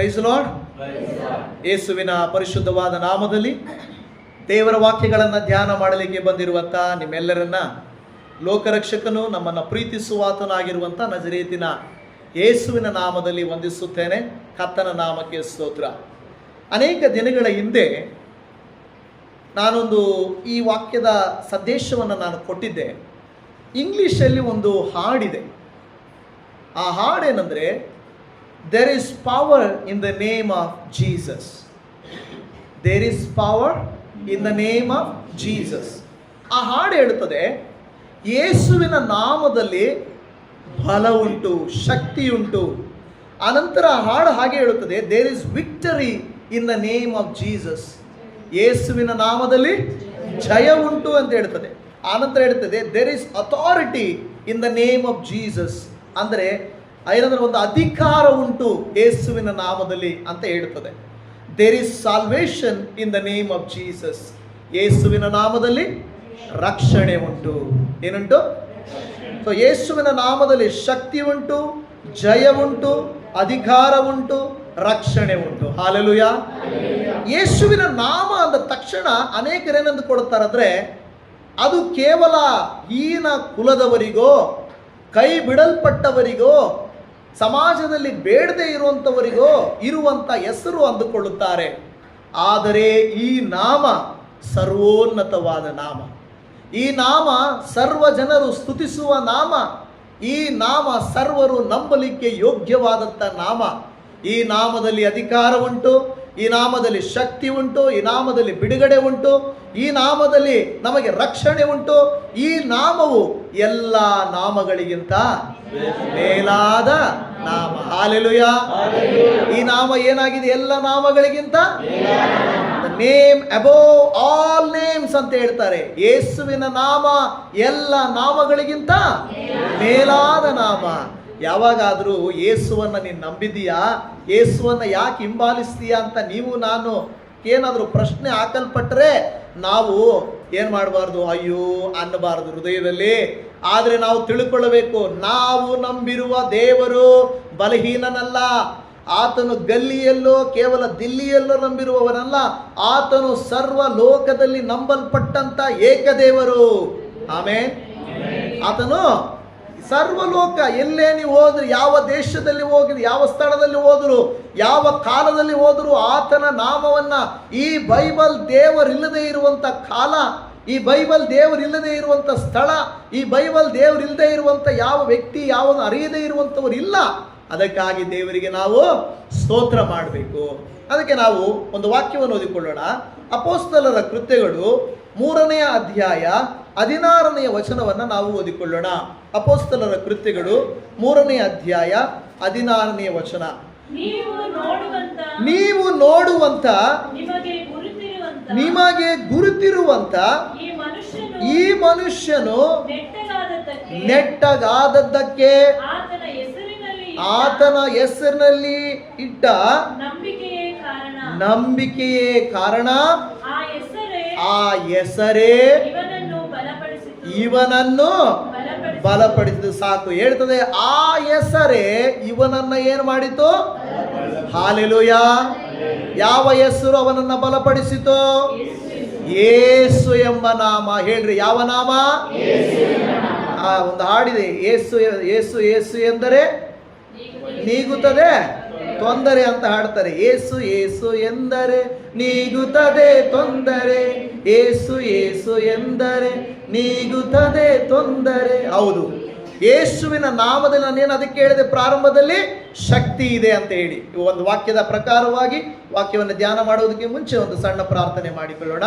Price lord ಯೇಸುವಿನ ಪರಿಶುದ್ಧವಾದ ನಾಮದಲ್ಲಿ ದೇವರ ವಾಕ್ಯಗಳನ್ನು ಧ್ಯಾನ ಮಾಡಲಿಕ್ಕೆ ಬಂದಿರುವಂಥ ನಿಮ್ಮೆಲ್ಲರನ್ನ ಲೋಕರಕ್ಷಕನು ನಮ್ಮನ್ನು ಪ್ರೀತಿಸುವಾತನಾಗಿರುವಂಥ ನಜರೇತಿನ ಯೇಸುವಿನ ನಾಮದಲ್ಲಿ ವಂದಿಸುತ್ತೇನೆ. ಕತ್ತನ ನಾಮಕ್ಕೆ ಸ್ತೋತ್ರ. ಅನೇಕ ದಿನಗಳ ಹಿಂದೆ ನಾನೊಂದು ಈ ವಾಕ್ಯದ ಸಂದೇಶವನ್ನು ನಾನು ಕೊಟ್ಟಿದ್ದೆ. ಇಂಗ್ಲೀಷಲ್ಲಿ ಒಂದು ಹಾಡಿದೆ. ಆ ಹಾಡೇನೆಂದರೆ there is power in the name of Jesus there is power in the name of Jesus ಆ ಹಾಡು ಹೇಳುತ್ತದೆ, ಯೇಸುವಿನ ನಾಮದಲ್ಲಿ ಬಲ ಉಂಟು ಶಕ್ತಿ ಉಂಟು ಅನಂತರ ಆ ಹಾಡು ಹಾಗೆ ಹೇಳುತ್ತದೆ there is victory in the name of Jesus ಯೇಸುವಿನ ನಾಮದಲ್ಲಿ ಜಯ ಉಂಟು ಅಂತ ಹೇಳ್ತದೆ ಆನಂತರ ಹೇಳ್ತದೆ there is authority in the name of Jesus ಅಂದರೆ ಏನಂದ್ರೆ ಒಂದು ಅಧಿಕಾರ ಉಂಟು ಯೇಸುವಿನ ನಾಮದಲ್ಲಿ ಅಂತ ಹೇಳ್ತದೆ there is salvation in the name of Jesus ಯೇಸುವಿನ ನಾಮದಲ್ಲಿ ರಕ್ಷಣೆ ಉಂಟು. ಏನುಂಟು? ಸೊ ಯೇಸುವಿನ ನಾಮದಲ್ಲಿ ಶಕ್ತಿ ಉಂಟು, ಜಯ ಉಂಟು, ಅಧಿಕಾರ ಉಂಟು, ರಕ್ಷಣೆ ಉಂಟು. ಹಾಲೆಲುಯ ಯೇಸುವಿನ ನಾಮ ಅಂದ ತಕ್ಷಣ ಅನೇಕರೇನೆಂದುಕೊಳ್ಳುತ್ತಾರಂದ್ರೆ ಅದು ಕೇವಲ ಹೀನ ಕುಲದವರಿಗೋ, ಕೈ ಬಿಡಲ್ಪಟ್ಟವರಿಗೋ ಸಮಾಜದಲ್ಲಿ ಬೇಡದೆ ಇರುವಂಥವರಿಗೋ ಇರುವಂಥ ಹೆಸರು ಅಂದುಕೊಳ್ಳುತ್ತಾರೆ. ಆದರೆ ಈ ನಾಮ ಸರ್ವೋನ್ನತವಾದ ನಾಮ. ಈ ನಾಮ ಸರ್ವ ಜನರು ಸ್ತುತಿಸುವ ನಾಮ, ಈ ನಾಮ ಸರ್ವರು ನಂಬಲಿಕ್ಕೆ ಯೋಗ್ಯವಾದಂಥ ನಾಮ. ಈ ನಾಮದಲ್ಲಿ ಅಧಿಕಾರ ಉಂಟು ಈ ನಾಮದಲ್ಲಿ ಶಕ್ತಿ ಉಂಟು ಈ ನಾಮದಲ್ಲಿ ಬಿಡುಗಡೆ ಉಂಟು ಈ ನಾಮದಲ್ಲಿ ನಮಗೆ ರಕ್ಷಣೆ ಉಂಟು. ಈ ನಾಮವು ಎಲ್ಲ ನಾಮಗಳಿಗಿಂತ ಮೇಲಾದ ನಾಮ. ಹಾಲೆಲುಯ. ಈ ನಾಮ ಏನಾಗಿದೆ? ಎಲ್ಲ ನಾಮಗಳಿಗಿಂತ ನೇಮ್. ಅಬೋವ್ ಆಲ್ ನೇಮ್ಸ್ ಅಂತ ಹೇಳ್ತಾರೆ. ಯೇಸುವಿನ ನಾಮ ಎಲ್ಲ ನಾಮಗಳಿಗಿಂತ ಮೇಲಾದ ನಾಮ. ಯಾವಾಗಾದರೂ ಯೇಸುವನ್ನ ನೀನು ನಂಬಿದೀಯಾ? ಏಸುವನ್ನು ಯಾಕೆ ಹಿಂಬಾಲಿಸ್ತೀಯಾ ಅಂತ ನೀವು ನಾನು ಏನಾದರೂ ಪ್ರಶ್ನೆ ಹಾಕಲ್ಪಟ್ರೆ ನಾವು ಏನು ಮಾಡಬಾರ್ದು? ಅಯ್ಯೋ, ಅನ್ನಬಾರ್ದು ಹೃದಯದಲ್ಲಿ. ಆದರೆ ನಾವು ತಿಳ್ಕೊಳ್ಳಬೇಕು ನಾವು ನಂಬಿರುವ ದೇವರು ಬಲಹೀನನಲ್ಲ. ಆತನು ಗಲ್ಲಿಯಲ್ಲೋ, ಕೇವಲ ದಿಲ್ಲಿಯಲ್ಲೋ ನಂಬಿರುವವನಲ್ಲ. ಆತನು ಸರ್ವ ಲೋಕದಲ್ಲಿ ನಂಬಲ್ಪಟ್ಟಂತ ಏಕದೇವರು. ಆಮೇಲೆ ಆತನು ಸರ್ವಲೋಕ, ಎಲ್ಲೇ ನೀವು ಹೋದ್ರು, ಯಾವ ದೇಶದಲ್ಲಿ ಹೋಗಿದ್ರು, ಯಾವ ಸ್ಥಳದಲ್ಲಿ ಹೋದ್ರು, ಯಾವ ಕಾಲದಲ್ಲಿ ಹೋದರೂ ಆತನ ನಾಮವನ್ನ ಈ ಬೈಬಲ್ ದೇವರಿಲ್ಲದೆ ಇರುವಂತ ಕಾಲ, ಈ ಬೈಬಲ್ ದೇವರಿಲ್ಲದೆ ಇರುವಂತ ಸ್ಥಳ, ಈ ಬೈಬಲ್ ದೇವರಿಲ್ಲದೆ ಇರುವಂತ ಯಾವ ವ್ಯಕ್ತಿ ಯಾವ ಅರಿಯದೇ ಇರುವಂಥವ್ರು ಇಲ್ಲ. ಅದಕ್ಕಾಗಿ ದೇವರಿಗೆ ನಾವು ಸ್ತೋತ್ರ ಮಾಡಬೇಕು. ಅದಕ್ಕೆ ನಾವು ಒಂದು ವಾಕ್ಯವನ್ನು ಓದಿಕೊಳ್ಳೋಣ. ಅಪೋಸ್ತಲರ ಕೃತ್ಯಗಳು ಮೂರನೆಯ ಅಧ್ಯಾಯ ಹದಿನಾರನೆಯ ವಚನವನ್ನು ನಾವು ಓದಿಕೊಳ್ಳೋಣ. ಅಪೋಸ್ತಲರ ಕೃತ್ಯಗಳು ಮೂರನೇ ಅಧ್ಯಾಯ ಹದಿನಾರನೆಯ ವಚನ. ನೀವು ನೋಡುವಂತ ನಿಮಗೆ ಗುರುತಿರುವಂತ ಈ ಮನುಷ್ಯನು ನೆಟ್ಟಗಾದದ್ದಕ್ಕೆ ಆತನ ಹೆಸರಿನಲ್ಲಿ ಇಟ್ಟ ನಂಬಿಕೆಯೇ ಕಾರಣ. ಆ ಹೆಸರೇ ಇವನನ್ನು ಬಲಪಡಿಸಿದ ಸಾಕು. ಹೇಳ್ತದೆ, ಆ ಹೆಸರೇ ಇವನನ್ನ ಏನು ಮಾಡಿತು? ಹಾಲೆಲುಯ. ಯಾವ ಹೆಸರು ಅವನನ್ನ ಬಲಪಡಿಸಿತು? ಏಸು ಎಂಬ ನಾಮ. ಹೇಳ್ರಿ, ಯಾವ ನಾಮ? ಆ, ಒಂದು ಹಾಡಿದೆ. ಏಸು ಏಸು ಏಸು ಎಂದರೆ ನೀಗುತ್ತದೆ. ತೊಂದರೆ ಅಂತ ಹಾಡ್ತಾರೆ, ಏಸು ಏಸು ಎಂದರೆ ನೀಗುತ್ತದೆ ತೊಂದರೆ, ಏಸು ಏಸು ಎಂದರೆ ನೀಗುತ್ತದೆ ತೊಂದರೆ. ಹೌದು, ಯೇಸುವಿನ ನಾಮದಲ್ಲಿ ನಾನೇನು ಅದಕ್ಕೆ ಹೇಳಿದೆ? ಪ್ರಾರಂಭದಲ್ಲಿ ಶಕ್ತಿ ಇದೆ ಅಂತ ಹೇಳಿ. ಒಂದು ವಾಕ್ಯದ ಪ್ರಕಾರವಾಗಿ ವಾಕ್ಯವನ್ನು ಧ್ಯಾನ ಮಾಡುವುದಕ್ಕೆ ಮುಂಚೆ ಒಂದು ಸಣ್ಣ ಪ್ರಾರ್ಥನೆ ಮಾಡಿಕೊಳ್ಳೋಣ.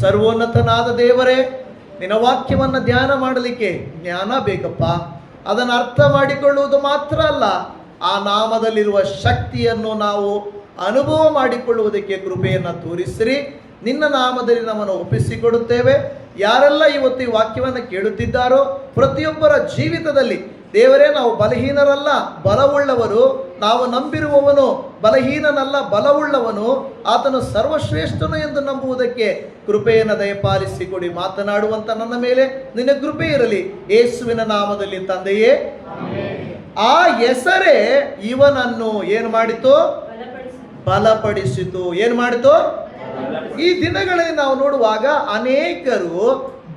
ಸರ್ವೋನ್ನತನಾದ ದೇವರೇ, ನಿನ್ನ ವಾಕ್ಯವನ್ನು ಧ್ಯಾನ ಮಾಡಲಿಕ್ಕೆ ಜ್ಞಾನ ಬೇಕಪ್ಪ. ಅದನ್ನು ಅರ್ಥ ಮಾಡಿಕೊಳ್ಳುವುದು ಮಾತ್ರ ಅಲ್ಲ ಆ ನಾಮದಲ್ಲಿರುವ ಶಕ್ತಿಯನ್ನು ನಾವು ಅನುಭವ ಮಾಡಿಕೊಳ್ಳುವುದಕ್ಕೆ ಕೃಪೆಯನ್ನು ತೋರಿಸಿರಿ. ನಿನ್ನ ನಾಮದಲ್ಲಿ ನಮ್ಮನ್ನು ಒಪ್ಪಿಸಿಕೊಡುತ್ತೇವೆ. ಯಾರೆಲ್ಲ ಇವತ್ತು ಈ ವಾಕ್ಯವನ್ನು ಕೇಳುತ್ತಿದ್ದಾರೋ ಪ್ರತಿಯೊಬ್ಬರ ಜೀವಿತದಲ್ಲಿ ದೇವರೇ, ನಾವು ಬಲಹೀನರಲ್ಲ, ಬಲವುಳ್ಳವರು. ನಾವು ನಂಬಿರುವವನು ಬಲಹೀನನಲ್ಲ, ಬಲವುಳ್ಳವನು. ಆತನು ಸರ್ವಶ್ರೇಷ್ಠನು ಎಂದು ನಂಬುವುದಕ್ಕೆ ಕೃಪೆಯನ್ನು ದಯಪಾಲಿಸಿಕೊಡಿ. ಮಾತನಾಡುವಂತ ನನ್ನ ಮೇಲೆ ನಿನ್ನ ಕೃಪೆ ಇರಲಿ. ಯೇಸುವಿನ ನಾಮದಲ್ಲಿ ತಂದೆಯೇ. ಆ ಹೆಸರೇ ಇವನನ್ನು ಏನು ಮಾಡಿತು? ಬಲಪಡಿಸಿತು. ಏನು ಮಾಡಿತು? ಈ ದಿನಗಳಲ್ಲಿ ನಾವು ನೋಡುವಾಗ ಅನೇಕರು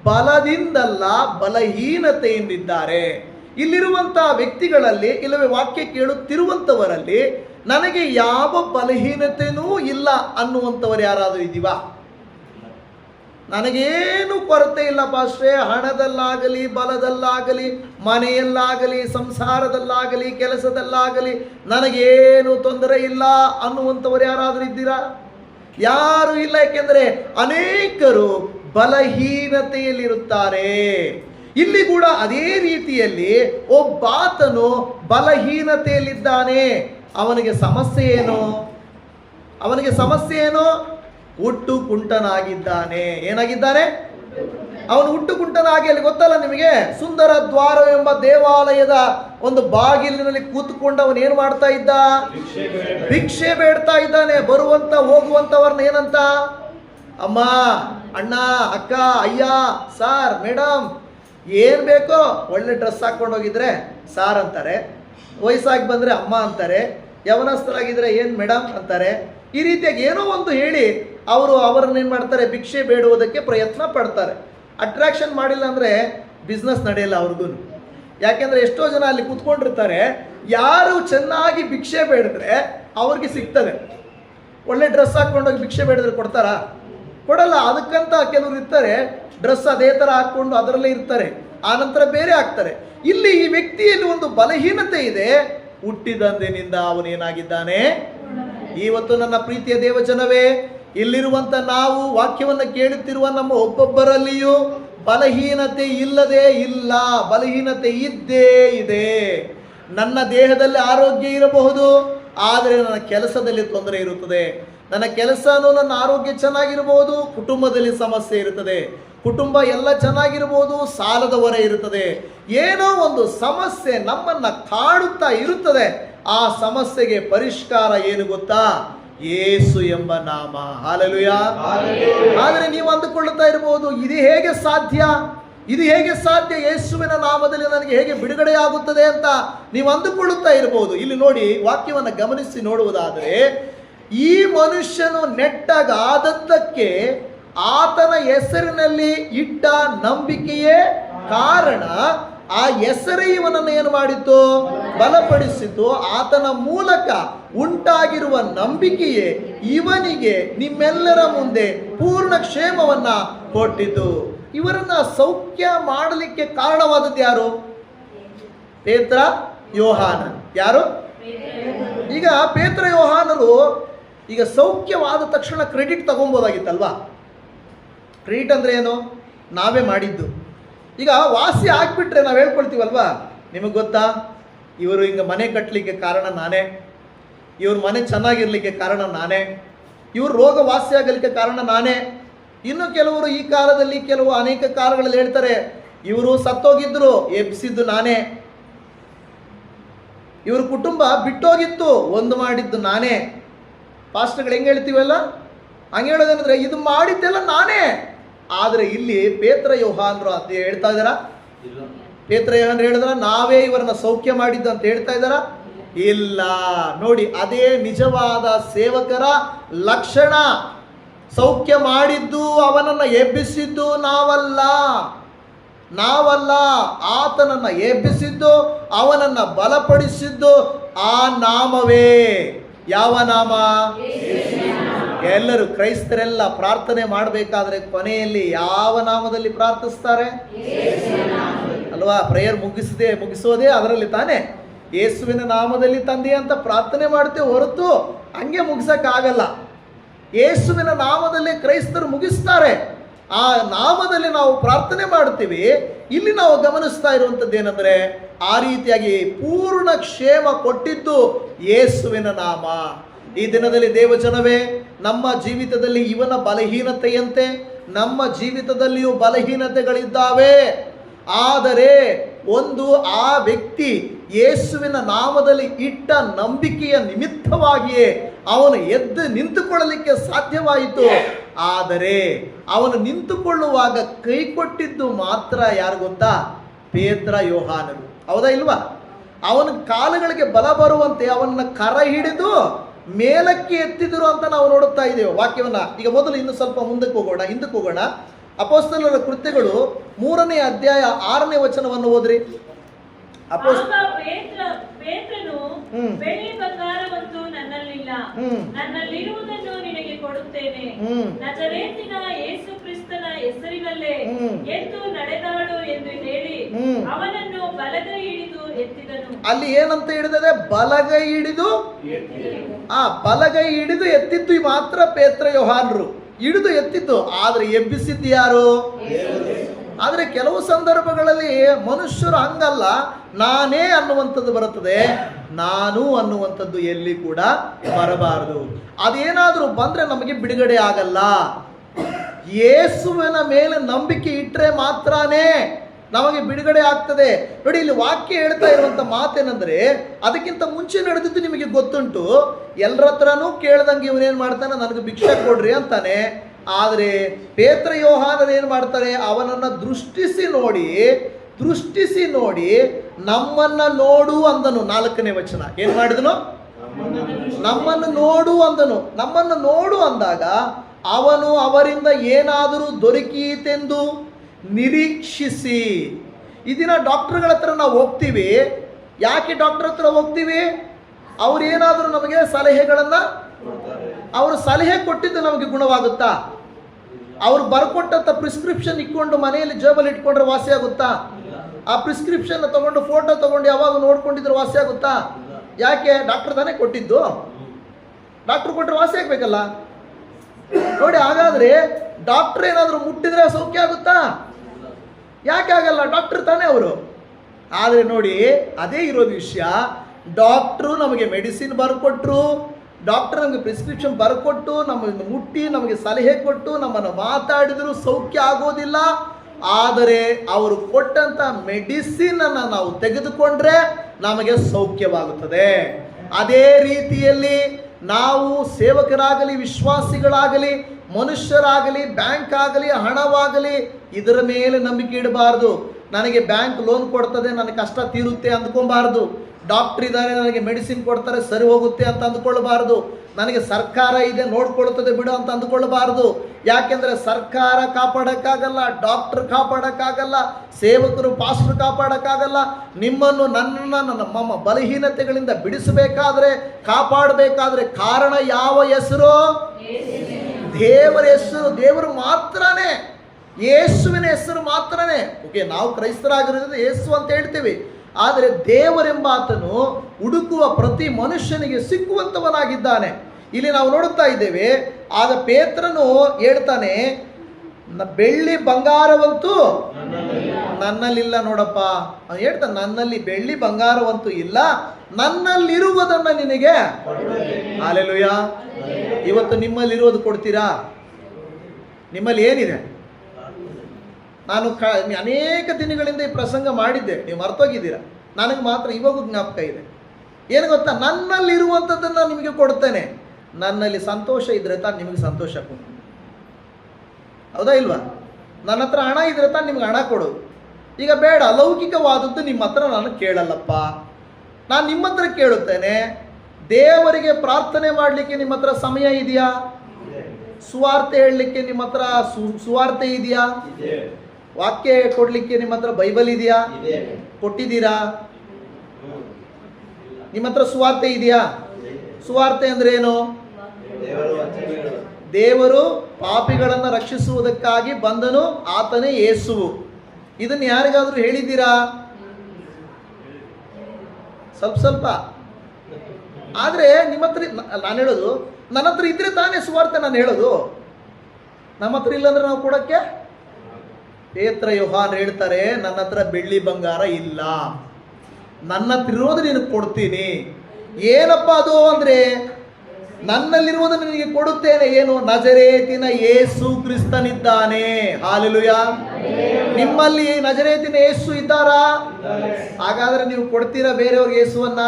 ಬಲದಿಂದಲ್ಲ ಬಲಹೀನತೆಯಿಂದಿದ್ದಾರೆ. ಇಲ್ಲಿರುವಂತಹ ವ್ಯಕ್ತಿಗಳಲ್ಲಿ ಇಲ್ಲವೇ ವಾಕ್ಯ ಕೇಳುತ್ತಿರುವಂತವರಲ್ಲಿ ನನಗೆ ಯಾವ ಬಲಹೀನತೆಯೂ ಇಲ್ಲ ಅನ್ನುವಂಥವ್ರು ಯಾರಾದರೂ ಇದೀವಾ ನನಗೇನು ಕೊರತೆ ಇಲ್ಲ ಪಾಸ್ಟ್ರೆ. ಹಣದಲ್ಲಾಗಲಿ, ಬಲದಲ್ಲಾಗಲಿ, ಮನೆಯಲ್ಲಾಗಲಿ, ಸಂಸಾರದಲ್ಲಾಗಲಿ, ಕೆಲಸದಲ್ಲಾಗಲಿ ನನಗೇನು ತೊಂದರೆ ಇಲ್ಲ ಅನ್ನುವಂಥವ್ರು ಯಾರಾದರೂ ಇದ್ದೀರಾ? ಯಾರು ಇಲ್ಲ ಯಾಕೆಂದರೆ ಅನೇಕರು ಬಲಹೀನತೆಯಲ್ಲಿರುತ್ತಾರೆ. ಇಲ್ಲಿ ಕೂಡ ಅದೇ ರೀತಿಯಲ್ಲಿ ಒಬ್ಬಾತನು ಬಲಹೀನತೆಯಲ್ಲಿದ್ದಾನೆ. ಅವನಿಗೆ ಸಮಸ್ಯೆ ಏನು? ಅವನಿಗೆ ಸಮಸ್ಯೆ ಏನು? ಹುಟ್ಟು ಕುಂಟನಾಗಿದ್ದಾನೆ ಏನಾಗಿದ್ದಾನೆ ಅವನು ಹುಟ್ಟು ಕುಂಟನಾಗಿ ಅಲ್ಲಿ ಗೊತ್ತಲ್ಲ ನಿಮಗೆ? ಸುಂದರ ದ್ವಾರ ಎಂಬ ದೇವಾಲಯದ ಒಂದು ಬಾಗಿಲಿನಲ್ಲಿ ಕೂತ್ಕೊಂಡು ಅವನು ಏನು ಮಾಡ್ತಾ ಇದ್ದ? ಭಿಕ್ಷೆ ಬೇಡ್ತಾ ಇದ್ದಾನೆ. ಬರುವಂತ, ಹೋಗುವಂತವ್ರನ್ನ ಏನಂತ? ಅಮ್ಮ, ಅಣ್ಣ, ಅಕ್ಕ, ಅಯ್ಯ, ಸಾರ್ ಮೇಡಮ್ ಏನ್ ಬೇಕೋ ಒಳ್ಳೆ ಡ್ರೆಸ್ ಹಾಕೊಂಡು ಹೋಗಿದ್ರೆ ಸಾರ್ ಅಂತಾರೆ. ವಯಸ್ಸಾಗಿ ಬಂದ್ರೆ ಅಮ್ಮ ಅಂತಾರೆ. ಯವನಸ್ಥರಾಗಿದ್ರೆ ಏನ್ ಮೇಡಮ್ ಅಂತಾರೆ. ಈ ರೀತಿಯಾಗಿ ಏನೋ ಒಂದು ಹೇಳಿ ಅವರು ಅವರನ್ನ ಏನು ಮಾಡ್ತಾರೆ, ಭಿಕ್ಷೆ ಬೇಡುವುದಕ್ಕೆ ಪ್ರಯತ್ನ ಪಡ್ತಾರೆ. ಅಟ್ರಾಕ್ಷನ್ ಮಾಡಿಲ್ಲ ಅಂದ್ರೆ ಬಿಸ್ನೆಸ್ ನಡೆಯಲ್ಲ ಅವ್ರಿಗೂ ಯಾಕೆಂದ್ರೆ ಎಷ್ಟೋ ಜನ ಅಲ್ಲಿ ಕೂತ್ಕೊಂಡಿರ್ತಾರೆ, ಯಾರು ಚೆನ್ನಾಗಿ ಭಿಕ್ಷೆ ಬೇಡಿದ್ರೆ ಅವ್ರಿಗೆ ಸಿಗ್ತದೆ. ಒಳ್ಳೆ ಡ್ರೆಸ್ ಹಾಕ್ಕೊಂಡೋಗಿ ಭಿಕ್ಷೆ ಬೇಡಿದ್ರೆ ಕೊಡ್ತಾರಾ? ಕೊಡಲ್ಲ, ಅದಕ್ಕಂತ ಕೆಲವರು ಇರ್ತಾರೆ ಡ್ರೆಸ್ ಅದೇ ಥರ ಹಾಕ್ಕೊಂಡು ಅದರಲ್ಲೇ ಇರ್ತಾರೆ. ಆನಂತರ ಬೇರೆ ಆಗ್ತಾರೆ. ಇಲ್ಲಿ ಈ ವ್ಯಕ್ತಿಯಲ್ಲಿ ಒಂದು ಬಲಹೀನತೆ ಇದೆ. ಹುಟ್ಟಿದಂದಿನಿಂದ ಅವನೇನಾಗಿದ್ದಾನೆ? ಇವತ್ತು ನನ್ನ ಪ್ರೀತಿಯ ದೇವಜನವೇ ಇಲ್ಲಿರುವಂತ ನಾವು ವಾಕ್ಯವನ್ನು ಕೇಳುತ್ತಿರುವ ನಮ್ಮ ಒಬ್ಬೊಬ್ಬರಲ್ಲಿಯೂ ಬಲಹೀನತೆ ಇಲ್ಲದೇ ಇಲ್ಲ, ಬಲಹೀನತೆ ಇದ್ದೇ ಇದೆ. ನನ್ನ ದೇಹದಲ್ಲಿ ಆರೋಗ್ಯ ಇರಬಹುದು, ಆದರೆ ನನ್ನ ಕೆಲಸದಲ್ಲಿ ತೊಂದರೆ ಇರುತ್ತದೆ. ನನ್ನ ಕೆಲಸನೂ ನನ್ನ ಆರೋಗ್ಯ ಚೆನ್ನಾಗಿರಬಹುದು, ಕುಟುಂಬದಲ್ಲಿ ಸಮಸ್ಯೆ ಇರುತ್ತದೆ. ಕುಟುಂಬ ಎಲ್ಲ ಚೆನ್ನಾಗಿರಬಹುದು, ಸಾಲದ ಹೊರೆ ಇರುತ್ತದೆ. ಏನೋ ಒಂದು ಸಮಸ್ಯೆ ನಮ್ಮನ್ನ ಕಾಡುತ್ತಾ ಇರುತ್ತದೆ. ಆ ಸಮಸ್ಯೆಗೆ ಪರಿಷ್ಕಾರ ಏನು ಗೊತ್ತಾ? ಏಸು ಎಂಬ ನಾಮ. ಹಾಲಲುಯ. ಆದರೆ ನೀವು ಅಂದುಕೊಳ್ಳುತ್ತಾ ಇರಬಹುದು ಇದು ಹೇಗೆ ಸಾಧ್ಯ? ಇದು ಹೇಗೆ ಸಾಧ್ಯ? ಯೇಸುವಿನ ನಾಮದಲ್ಲಿ ನನಗೆ ಹೇಗೆ ಬಿಡುಗಡೆಯಾಗುತ್ತದೆ ಅಂತ ನೀವು ಅಂದುಕೊಳ್ಳುತ್ತಾ ಇರಬಹುದು. ಇಲ್ಲಿ ನೋಡಿ ವಾಕ್ಯವನ್ನು ಗಮನಿಸಿ ನೋಡುವುದಾದರೆ ಈ ಮನುಷ್ಯನು ನೆಟ್ಟಗಾದದ್ದಕ್ಕೆ ಆತನ ಹೆಸರಿನಲ್ಲಿ ಇಟ್ಟ ನಂಬಿಕೆಯೇ ಕಾರಣ. ಆ ಹೆಸರೇ ಇವನನ್ನು ಏನು ಮಾಡಿತು? ಬಲಪಡಿಸಿತು. ಆತನ ಮೂಲಕ ಉಂಟಾಗಿರುವ ನಂಬಿಕೆಯೇ ಇವನಿಗೆ ನಿಮ್ಮೆಲ್ಲರ ಮುಂದೆ ಪೂರ್ಣ ಕ್ಷೇಮವನ್ನ ಕೊಟ್ಟಿತು. ಇವರನ್ನ ಸೌಖ್ಯ ಮಾಡಲಿಕ್ಕೆ ಕಾರಣವಾದದ್ದು ಯಾರು? ಪೇತ್ರ, ಯೋಹಾನ. ಯಾರು? ಈಗ ಪೇತ್ರ, ಯೋಹಾನರು ಈಗ ಸೌಖ್ಯವಾದ ತಕ್ಷಣ ಕ್ರೆಡಿಟ್ ತಗೊಬೋದಾಗಿತ್ತಲ್ವಾ? ಕ್ರೆಡಿಟ್ ಅಂದ್ರೆ ಏನು? ನಾವೇ ಮಾಡಿದ್ದು. ಈಗ ವಾಸಿ ಆಗ್ಬಿಟ್ರೆ ನಾವು ಹೇಳ್ಕೊಳ್ತೀವಲ್ವಾ? ನಿಮಗೆ ಗೊತ್ತಾ? ಇವರು ಹಿಂಗೆ ಮನೆ ಕಟ್ಟಲಿಕ್ಕೆ ಕಾರಣ ನಾನೇ. ಇವ್ರ ಮನೆ ಚೆನ್ನಾಗಿರಲಿಕ್ಕೆ ಕಾರಣ ನಾನೇ. ಇವ್ರ ರೋಗ ವಾಸಿ ಆಗಲಿಕ್ಕೆ ಕಾರಣ ನಾನೇ. ಇನ್ನು ಕೆಲವರು ಈ ಕಾಲದಲ್ಲಿ ಕೆಲವು ಅನೇಕ ಕಾಲಗಳಲ್ಲಿ ಹೇಳ್ತಾರೆ, ಇವರು ಸತ್ತೋಗಿದ್ರು ಎಬ್ಸಿದ್ದು ನಾನೇ. ಇವ್ರ ಕುಟುಂಬ ಬಿಟ್ಟೋಗಿತ್ತು, ಒಂದು ಮಾಡಿದ್ದು ನಾನೇ. ಪಾಸ್ಟರ್ಗಳು ಹೆಂಗೆ ಹೇಳ್ತೀವಲ್ಲ? ಹಂಗೆ ಹೇಳೋದಂದ್ರೆ ಇದು ಮಾಡಿದ್ದೆಲ್ಲ ನಾನೇ. ಆದರೆ ಇಲ್ಲಿ ಪೇತ್ರ ಯೋಹಾನ್ರು ಅಂತ ಹೇಳ್ತಾ ಇದ್ದಾರಾ? ಪೇತ್ರ ಯೋಹಾನ್ರು ಹೇಳಿದ್ರ ನಾವೇ ಇವರನ್ನ ಸೌಖ್ಯ ಮಾಡಿದ್ದು ಅಂತ ಹೇಳ್ತಾ ಇದ್ದಾರಾ? ಇಲ್ಲ. ನೋಡಿ ಅದೇ ನಿಜವಾದ ಸೇವಕರ ಲಕ್ಷಣ. ಸೌಖ್ಯ ಮಾಡಿದ್ದು ಅವನನ್ನ ಎಬ್ಬಿಸಿದ್ದು ನಾವಲ್ಲ. ನಾವಲ್ಲ. ಆತನನ್ನ ಎಬ್ಬಿಸಿದ್ದು ಅವನನ್ನ ಬಲಪಡಿಸಿದ್ದು ಆ ನಾಮವೇ. ಯಾವ ನಾಮ. ಎಲ್ಲರೂ ಕ್ರೈಸ್ತರೆಲ್ಲ ಪ್ರಾರ್ಥನೆ ಮಾಡಬೇಕಾದ್ರೆ ಕೊನೆಯಲ್ಲಿ ಯಾವ ನಾಮದಲ್ಲಿ ಪ್ರಾರ್ಥಿಸ್ತಾರೆ? ಅಲ್ವಾ? ಪ್ರೇಯರ್ ಮುಗಿಸದೆ, ಮುಗಿಸೋದೇ ಅದರಲ್ಲಿ ತಾನೇ. ಯೇಸುವಿನ ನಾಮದಲ್ಲಿ ತಂದೆ ಅಂತ ಪ್ರಾರ್ಥನೆ ಮಾಡ್ತೇವೆ ಹೊರತು ಹಂಗೆ ಮುಗಿಸೋಕ್ಕಾಗಲ್ಲ. ಯೇಸುವಿನ ನಾಮದಲ್ಲಿ ಕ್ರೈಸ್ತರು ಮುಗಿಸ್ತಾರೆ. ಆ ನಾಮದಲ್ಲಿ ನಾವು ಪ್ರಾರ್ಥನೆ ಮಾಡ್ತೀವಿ ಇಲ್ಲಿ ನಾವು ಗಮನಿಸ್ತಾ ಇರುವಂಥದ್ದು ಏನಂದ್ರೆ, ಆ ರೀತಿಯಾಗಿ ಪೂರ್ಣ ಕ್ಷೇಮ ಕೊಟ್ಟಿದ್ದು ಯೇಸುವಿನ ನಾಮ. ಈ ದಿನದಲ್ಲಿ ದೇವಜನವೇ ನಮ್ಮ ಜೀವಿತದಲ್ಲಿ ಇವನ ಬಲಹೀನತೆಯಂತೆ, ನಮ್ಮ ಜೀವಿತದಲ್ಲಿಯೂ ಬಲಹೀನತೆಗಳಿದ್ದಾವೆ. ಆದರೆ ಒಂದು ಆ ವ್ಯಕ್ತಿ ಯೇಸುವಿನ ನಾಮದಲ್ಲಿ ಇಟ್ಟ ನಂಬಿಕೆಯ ನಿಮಿತ್ತವಾಗಿಯೇ ಅವನು ಎದ್ದು ನಿಂತುಕೊಳ್ಳಲಿಕ್ಕೆ ಸಾಧ್ಯವಾಯಿತು. ಆದರೆ ಅವನು ನಿಂತುಕೊಳ್ಳುವಾಗ ಕೈ ಕೊಟ್ಟಿದ್ದು ಮಾತ್ರ ಯಾರು ಗೊತ್ತಾ? ಪೇತ್ರ, ಯೋಹಾನರು. ಹೌದಾ ಇಲ್ವಾ? ಅವನ ಕಾಲುಗಳಿಗೆ ಬಲ ಬರುವಂತೆ ಅವನ ಕರ ಹಿಡಿದು ಮೇಲಕ್ಕೆ ಎತ್ತಿದರು ಅಂತ ನಾವು ನೋಡುತ್ತಾ ಇದ್ದೇವೆ ವಾಕ್ಯವನ್ನ. ಈಗ ಮೊದಲು ಇನ್ನು ಸ್ವಲ್ಪ ಮುಂದಕ್ಕೆ ಹೋಗೋಣ ಹಿಂದಕ್ಕೆ ಹೋಗೋಣ. ಅಪೋಸ್ತಲರ ಕೃತ್ಯಗಳು ಮೂರನೇ ಅಧ್ಯಾಯ ಆರನೇ ವಚನವನ್ನು ಓದ್ರಿ. ಅಪೋಸ್ ಹ್ಮ್. ಕ್ರಿಸ್ತನ ಹೆಸರಿನಲ್ಲೇ. ಎದ್ದು ನಡೆದಾಡು ಎಂದು ಹೇಳಿ ಅವನನ್ನು ಬಲಗೈ ಹಿಡಿದು ಎತ್ತಿದನು. ಅಲ್ಲಿ ಏನಂತ ಹಿಡಿದದೆ? ಬಲಗೈ ಹಿಡಿದು ಆ ಬಲಗೈ ಹಿಡಿದು ಎತ್ತಿದ್ದು ಮಾತ್ರ ಪೇತ್ರ ಯೋಹಾನ್ರು. ಹಿಡಿದು ಎತ್ತಿದ್ದು ಆದ್ರೆ ಎಬ್ಬಿಸಿದ್ದು ಯಾರು? ಆದರೆ ಕೆಲವು ಸಂದರ್ಭಗಳಲ್ಲಿ ಮನುಷ್ಯರು ಹಂಗಲ್ಲ. ನಾನೇ ಅನ್ನುವಂಥದ್ದು ಬರುತ್ತದೆ. ನಾನು ಅನ್ನುವಂಥದ್ದು ಎಲ್ಲಿ ಕೂಡ ಬರಬಾರದು. ಅದೇನಾದರೂ ಬಂದ್ರೆ ನಮಗೆ ಬಿಡುಗಡೆ ಆಗಲ್ಲ. ಯೇಸುವಿನ ಮೇಲೆ ನಂಬಿಕೆ ಇಟ್ಟರೆ ಮಾತ್ರನೇ ನಮಗೆ ಬಿಡುಗಡೆ ಆಗ್ತದೆ. ನೋಡಿ, ಇಲ್ಲಿ ವಾಕ್ಯ ಹೇಳ್ತಾ ಇರುವಂತ ಮಾತೇನೆಂದರೆ, ಅದಕ್ಕಿಂತ ಮುಂಚೆ ನಡೆದಿದ್ದು ನಿಮಗೆ ಗೊತ್ತುಂಟು. ಎಲ್ಲರ ಹತ್ರನೂ ಕೇಳ್ದಂಗೆ ಇವನೇನ್ ಮಾಡ್ತಾನೆ? ನನಗೆ ಭಿಕ್ಷೆ ಕೊಡ್ರಿ ಅಂತಾನೆ. ಆದರೆ ಪೇತ್ರ ಯೋಹಾನರು ಏನು ಮಾಡ್ತಾರೆ? ಅವನನ್ನ ದೃಷ್ಟಿಸಿ ನೋಡಿ ದೃಷ್ಟಿಸಿ ನೋಡಿ, ನಮ್ಮನ್ನ ನೋಡು ಅಂದನು. ನಾಲ್ಕನೇ ವಚನ. ಏನು ಮಾಡಿದನು? ನಮ್ಮನ್ನು ನೋಡು ಅಂದನು. ನಮ್ಮನ್ನು ನೋಡು ಅಂದಾಗ ಅವನು ಅವರಿಂದ ಏನಾದರೂ ದೊರಕೀತೆಂದು ನಿರೀಕ್ಷಿಸಿ. ಇದನ್ನ ದಿನ ಡಾಕ್ಟರ್ಗಳ ಹತ್ರ ನಾವು ಹೋಗ್ತೀವಿ. ಯಾಕೆ ಡಾಕ್ಟರ್ ಹತ್ರ ಹೋಗ್ತೀವಿ? ಅವ್ರು ಏನಾದರೂ ನಮಗೆ ಸಲಹೆಗಳನ್ನು ಅವರು ಸಲಹೆ ಕೊಟ್ಟಿದ್ದು ನಮಗೆ ಗುಣವಾಗುತ್ತಾ? ಅವ್ರು ಬರ್ಕೊಟ್ಟಂಥ ಪ್ರಿಸ್ಕ್ರಿಪ್ಷನ್ ಇಟ್ಕೊಂಡು ಮನೆಯಲ್ಲಿ ಜೇಬಲ್ಲಿ ಇಟ್ಕೊಂಡ್ರೆ ವಾಸಿ ಆಗುತ್ತಾ? ಆ ಪ್ರಿಸ್ಕ್ರಿಪ್ಷನ್ ತಗೊಂಡು ಫೋಟೋ ತಗೊಂಡು ಯಾವಾಗ ನೋಡ್ಕೊಂಡಿದ್ರೆ ವಾಸಿ ಆಗುತ್ತಾ? ಯಾಕೆ? ಡಾಕ್ಟರ್ ತಾನೇ ಕೊಟ್ಟಿದ್ದು. ಡಾಕ್ಟರ್ ಕೊಟ್ಟರೆ ವಾಸಿ ಆಗ್ಬೇಕಲ್ಲ? ನೋಡಿ, ಹಾಗಾದ್ರೆ ಡಾಕ್ಟರ್ ಏನಾದರೂ ಮುಟ್ಟಿದ್ರೆ ಸೌಖ್ಯ ಆಗುತ್ತಾ? ಯಾಕೆ ಆಗಲ್ಲ? ಡಾಕ್ಟರ್ ತಾನೇ ಅವರು. ಆದರೆ ನೋಡಿ, ಅದೇ ಇರೋದು ವಿಷಯ ಡಾಕ್ಟ್ರು ನಮಗೆ ಮೆಡಿಸಿನ್ ಬರ್ಕೊಟ್ರು ಡಾಕ್ಟರ್ ನಮಗೆ ಪ್ರಿಸ್ಕ್ರಿಪ್ಷನ್ ಬರ್ಕೊಟ್ಟು, ನಮ್ಮನ್ನು ಮುಟ್ಟಿ, ನಮಗೆ ಸಲಹೆ ಕೊಟ್ಟು, ನಮ್ಮನ್ನು ಮಾತಾಡಿದರೂ ಸೌಖ್ಯ ಆಗೋದಿಲ್ಲ. ಆದರೆ ಅವರು ಕೊಟ್ಟಂತ ಮೆಡಿಸಿನ್ ಅನ್ನು ನಾವು ತೆಗೆದುಕೊಂಡ್ರೆ ನಮಗೆ ಸೌಖ್ಯವಾಗುತ್ತದೆ. ಅದೇ ರೀತಿಯಲ್ಲಿ ನಾವು ಸೇವಕರಾಗಲಿ, ವಿಶ್ವಾಸಿಗಳಾಗಲಿ, ಮನುಷ್ಯರಾಗಲಿ, ಬ್ಯಾಂಕ್ ಆಗಲಿ, ಹಣವಾಗಲಿ, ಇದರ ಮೇಲೆ ನಂಬಿಕೆ ಇಡಬಾರ್ದು. ನನಗೆ ಬ್ಯಾಂಕ್ ಲೋನ್ ಕೊಡ್ತದೆ ನನ್ನ ಕಷ್ಟ ತೀರುತ್ತೆ ಅಂದ್ಕೊಬಾರ್ದು. ಡಾಕ್ಟರ್ ಇದ್ದಾರೆ, ನನಗೆ ಮೆಡಿಸಿನ್ ಕೊಡ್ತಾರೆ, ಸರಿ ಹೋಗುತ್ತೆ ಅಂತ ಅಂದ್ಕೊಳ್ಬಾರ್ದು. ನನಗೆ ಸರ್ಕಾರ ಇದೆ, ನೋಡ್ಕೊಳ್ತದೆ ಬಿಡು ಅಂತ ಅಂದ್ಕೊಳ್ಬಾರ್ದು. ಯಾಕೆಂದ್ರೆ ಸರ್ಕಾರ ಕಾಪಾಡೋಕ್ಕಾಗಲ್ಲ, ಡಾಕ್ಟರ್ ಕಾಪಾಡೋಕ್ಕಾಗಲ್ಲ, ಸೇವಕರು, ಪಾಸ್ಟರ್ ಕಾಪಾಡೋಕ್ಕಾಗಲ್ಲ. ನಿಮ್ಮನ್ನು ನನ್ನನ್ನು, ನನ್ನ, ನಮ್ಮ ಬಲಹೀನತೆಗಳಿಂದ ಬಿಡಿಸಬೇಕಾದ್ರೆ, ಕಾಪಾಡಬೇಕಾದ್ರೆ ಕಾರಣ ಯಾವ ಹೆಸರು? ದೇವರ ಹೆಸರು, ದೇವರು ಮಾತ್ರನೇ. ಯೇಸುವಿನ ಹೆಸರು ಮಾತ್ರನೇ. ಓಕೆ, ನಾವು ಕ್ರೈಸ್ತರಾಗಿರೋದ್ರಿಂದ ಯೇಸು ಅಂತ ಹೇಳ್ತೀವಿ. ಆದರೆ ದೇವರೆಂಬ ಆತನು ಹುಡುಕುವ ಪ್ರತಿ ಮನುಷ್ಯನಿಗೆ ಸಿಕ್ಕುವಂತವನಾಗಿದ್ದಾನೆ ಇಲ್ಲಿ ನಾವು ನೋಡುತ್ತಾ ಇದ್ದೇವೆ ಆಗ ಪೇತ್ರನು ಹೇಳ್ತಾನೆ "ನ- ಬೆಳ್ಳಿ ಬಂಗಾರವಂತೂ ನನ್ನಲ್ಲಿಲ್ಲ ನೋಡಪ್ಪ. ಅವ್ನು ಹೇಳ್ತಾನೆ ನನ್ನಲ್ಲಿ ಬೆಳ್ಳಿ ಬಂಗಾರವಂತೂ ಇಲ್ಲ ನನ್ನಲ್ಲಿರುವುದನ್ನ ನಿನಗೆ ಆಲೆಲುಯ್ಯ ಇವತ್ತು ನಿಮ್ಮಲ್ಲಿರುವುದು ಕೊಡ್ತೀರಾ? ನಿಮ್ಮಲ್ಲಿ ಏನಿದೆ? ನಾನು ಕ ಅನೇಕ ದಿನಗಳಿಂದ ಈ ಪ್ರಸಂಗ ಮಾಡಿದ್ದೆ. ನೀವು ಮರ್ತೋಗಿದ್ದೀರಾ. ನನಗೆ ಮಾತ್ರ ಇವಾಗೂ ಜ್ಞಾಪಕ ಇದೆ. ಏನು ಗೊತ್ತಾ? ನನ್ನಲ್ಲಿರುವಂಥದ್ದನ್ನು ನಿಮಗೆ ಕೊಡ್ತೇನೆ. ನನ್ನಲ್ಲಿ ಸಂತೋಷ ಇದ್ರೆ ತಾನು ನಿಮಗೆ ಸಂತೋಷ ಕೊಡು. ಹೌದಾ ಇಲ್ವಾ? ನನ್ನ ಹತ್ರ ಹಣ ಇದ್ರೆ ತಾನು ನಿಮ್ಗೆ ಹಣ ಕೊಡು. ಈಗ ಬೇಡ ಅಲೌಕಿಕವಾದದ್ದು ನಿಮ್ಮ ಹತ್ರ ನಾನು ಕೇಳಲ್ಲಪ್ಪ. ನಾನು ನಿಮ್ಮ ಹತ್ರ ಕೇಳುತ್ತೇನೆ. ದೇವರಿಗೆ ಪ್ರಾರ್ಥನೆ ಮಾಡಲಿಕ್ಕೆ ನಿಮ್ಮ ಹತ್ರ ಸಮಯ ಇದೆಯಾ? ಸುವಾರ್ತೆ ಹೇಳಲಿಕ್ಕೆ ನಿಮ್ಮ ಹತ್ರ ಸು ಸುವಾರ್ತೆ ಇದೆಯಾ? ವಾಕ್ಯ ಕೊಡ್ಲಿಕ್ಕೆ ನಿಮ್ಮ ಹತ್ರ ಬೈಬಲ್ ಇದೆಯಾ? ಕೊಟ್ಟಿದ್ದೀರಾ? ನಿಮ್ಮ ಹತ್ರ ಸುವಾರ್ತೆ ಇದೆಯಾ? ಸುವಾರ್ತೆ ಅಂದ್ರೆ ಏನು? ದೇವರು ಪಾಪಿಗಳನ್ನು ರಕ್ಷಿಸುವುದಕ್ಕಾಗಿ ಬಂದನು ಆತನೇ ಯೇಸುವು. ಇದನ್ನು ಯಾರಿಗಾದ್ರೂ ಹೇಳಿದ್ದೀರಾ? ಸ್ವಲ್ಪ ಸ್ವಲ್ಪ. ಆದರೆ ನಿಮ್ಮ ಹತ್ರ ನಾನು ಹೇಳೋದು ನನ್ನ ಹತ್ರ ಇದ್ರೆ ತಾನೇ ಸುವಾರ್ತೆ ನಾನು ಹೇಳೋದು. ನಮ್ಮ ಹತ್ರ ಇಲ್ಲಾಂದ್ರೆ ನಾವು ಕೊಡಕ್ಕೆ? ಪೇತ್ರ ಯೋಹಾನ್ ಹೇಳ್ತಾರೆ, ನನ್ನ ಹತ್ರ ಬೆಳ್ಳಿ ಬಂಗಾರ ಇಲ್ಲ. ನನ್ನ ಹತ್ರ ಇರೋದು ನಿನಗೆ ಕೊಡ್ತೀನಿ. ಏನಪ್ಪ ಅದು? ಅಂದ್ರೆ, ನನ್ನಲ್ಲಿರುವುದು ನಿನಗೆ ಕೊಡುತ್ತೇನೆ ಏನು? ನಜರೇತಿನ ಏಸು ಕ್ರಿಸ್ತನಿದ್ದಾನೆ. ಹಾಲೆಲುಯ. ನಿಮ್ಮಲ್ಲಿ ನಜರೇತಿನ ಯೇಸು ಇದ್ದಾರಾ? ಹಾಗಾದ್ರೆ ನೀವು ಕೊಡ್ತೀರಾ ಬೇರೆಯವ್ರಿಗೆ ಏಸುವನ್ನ?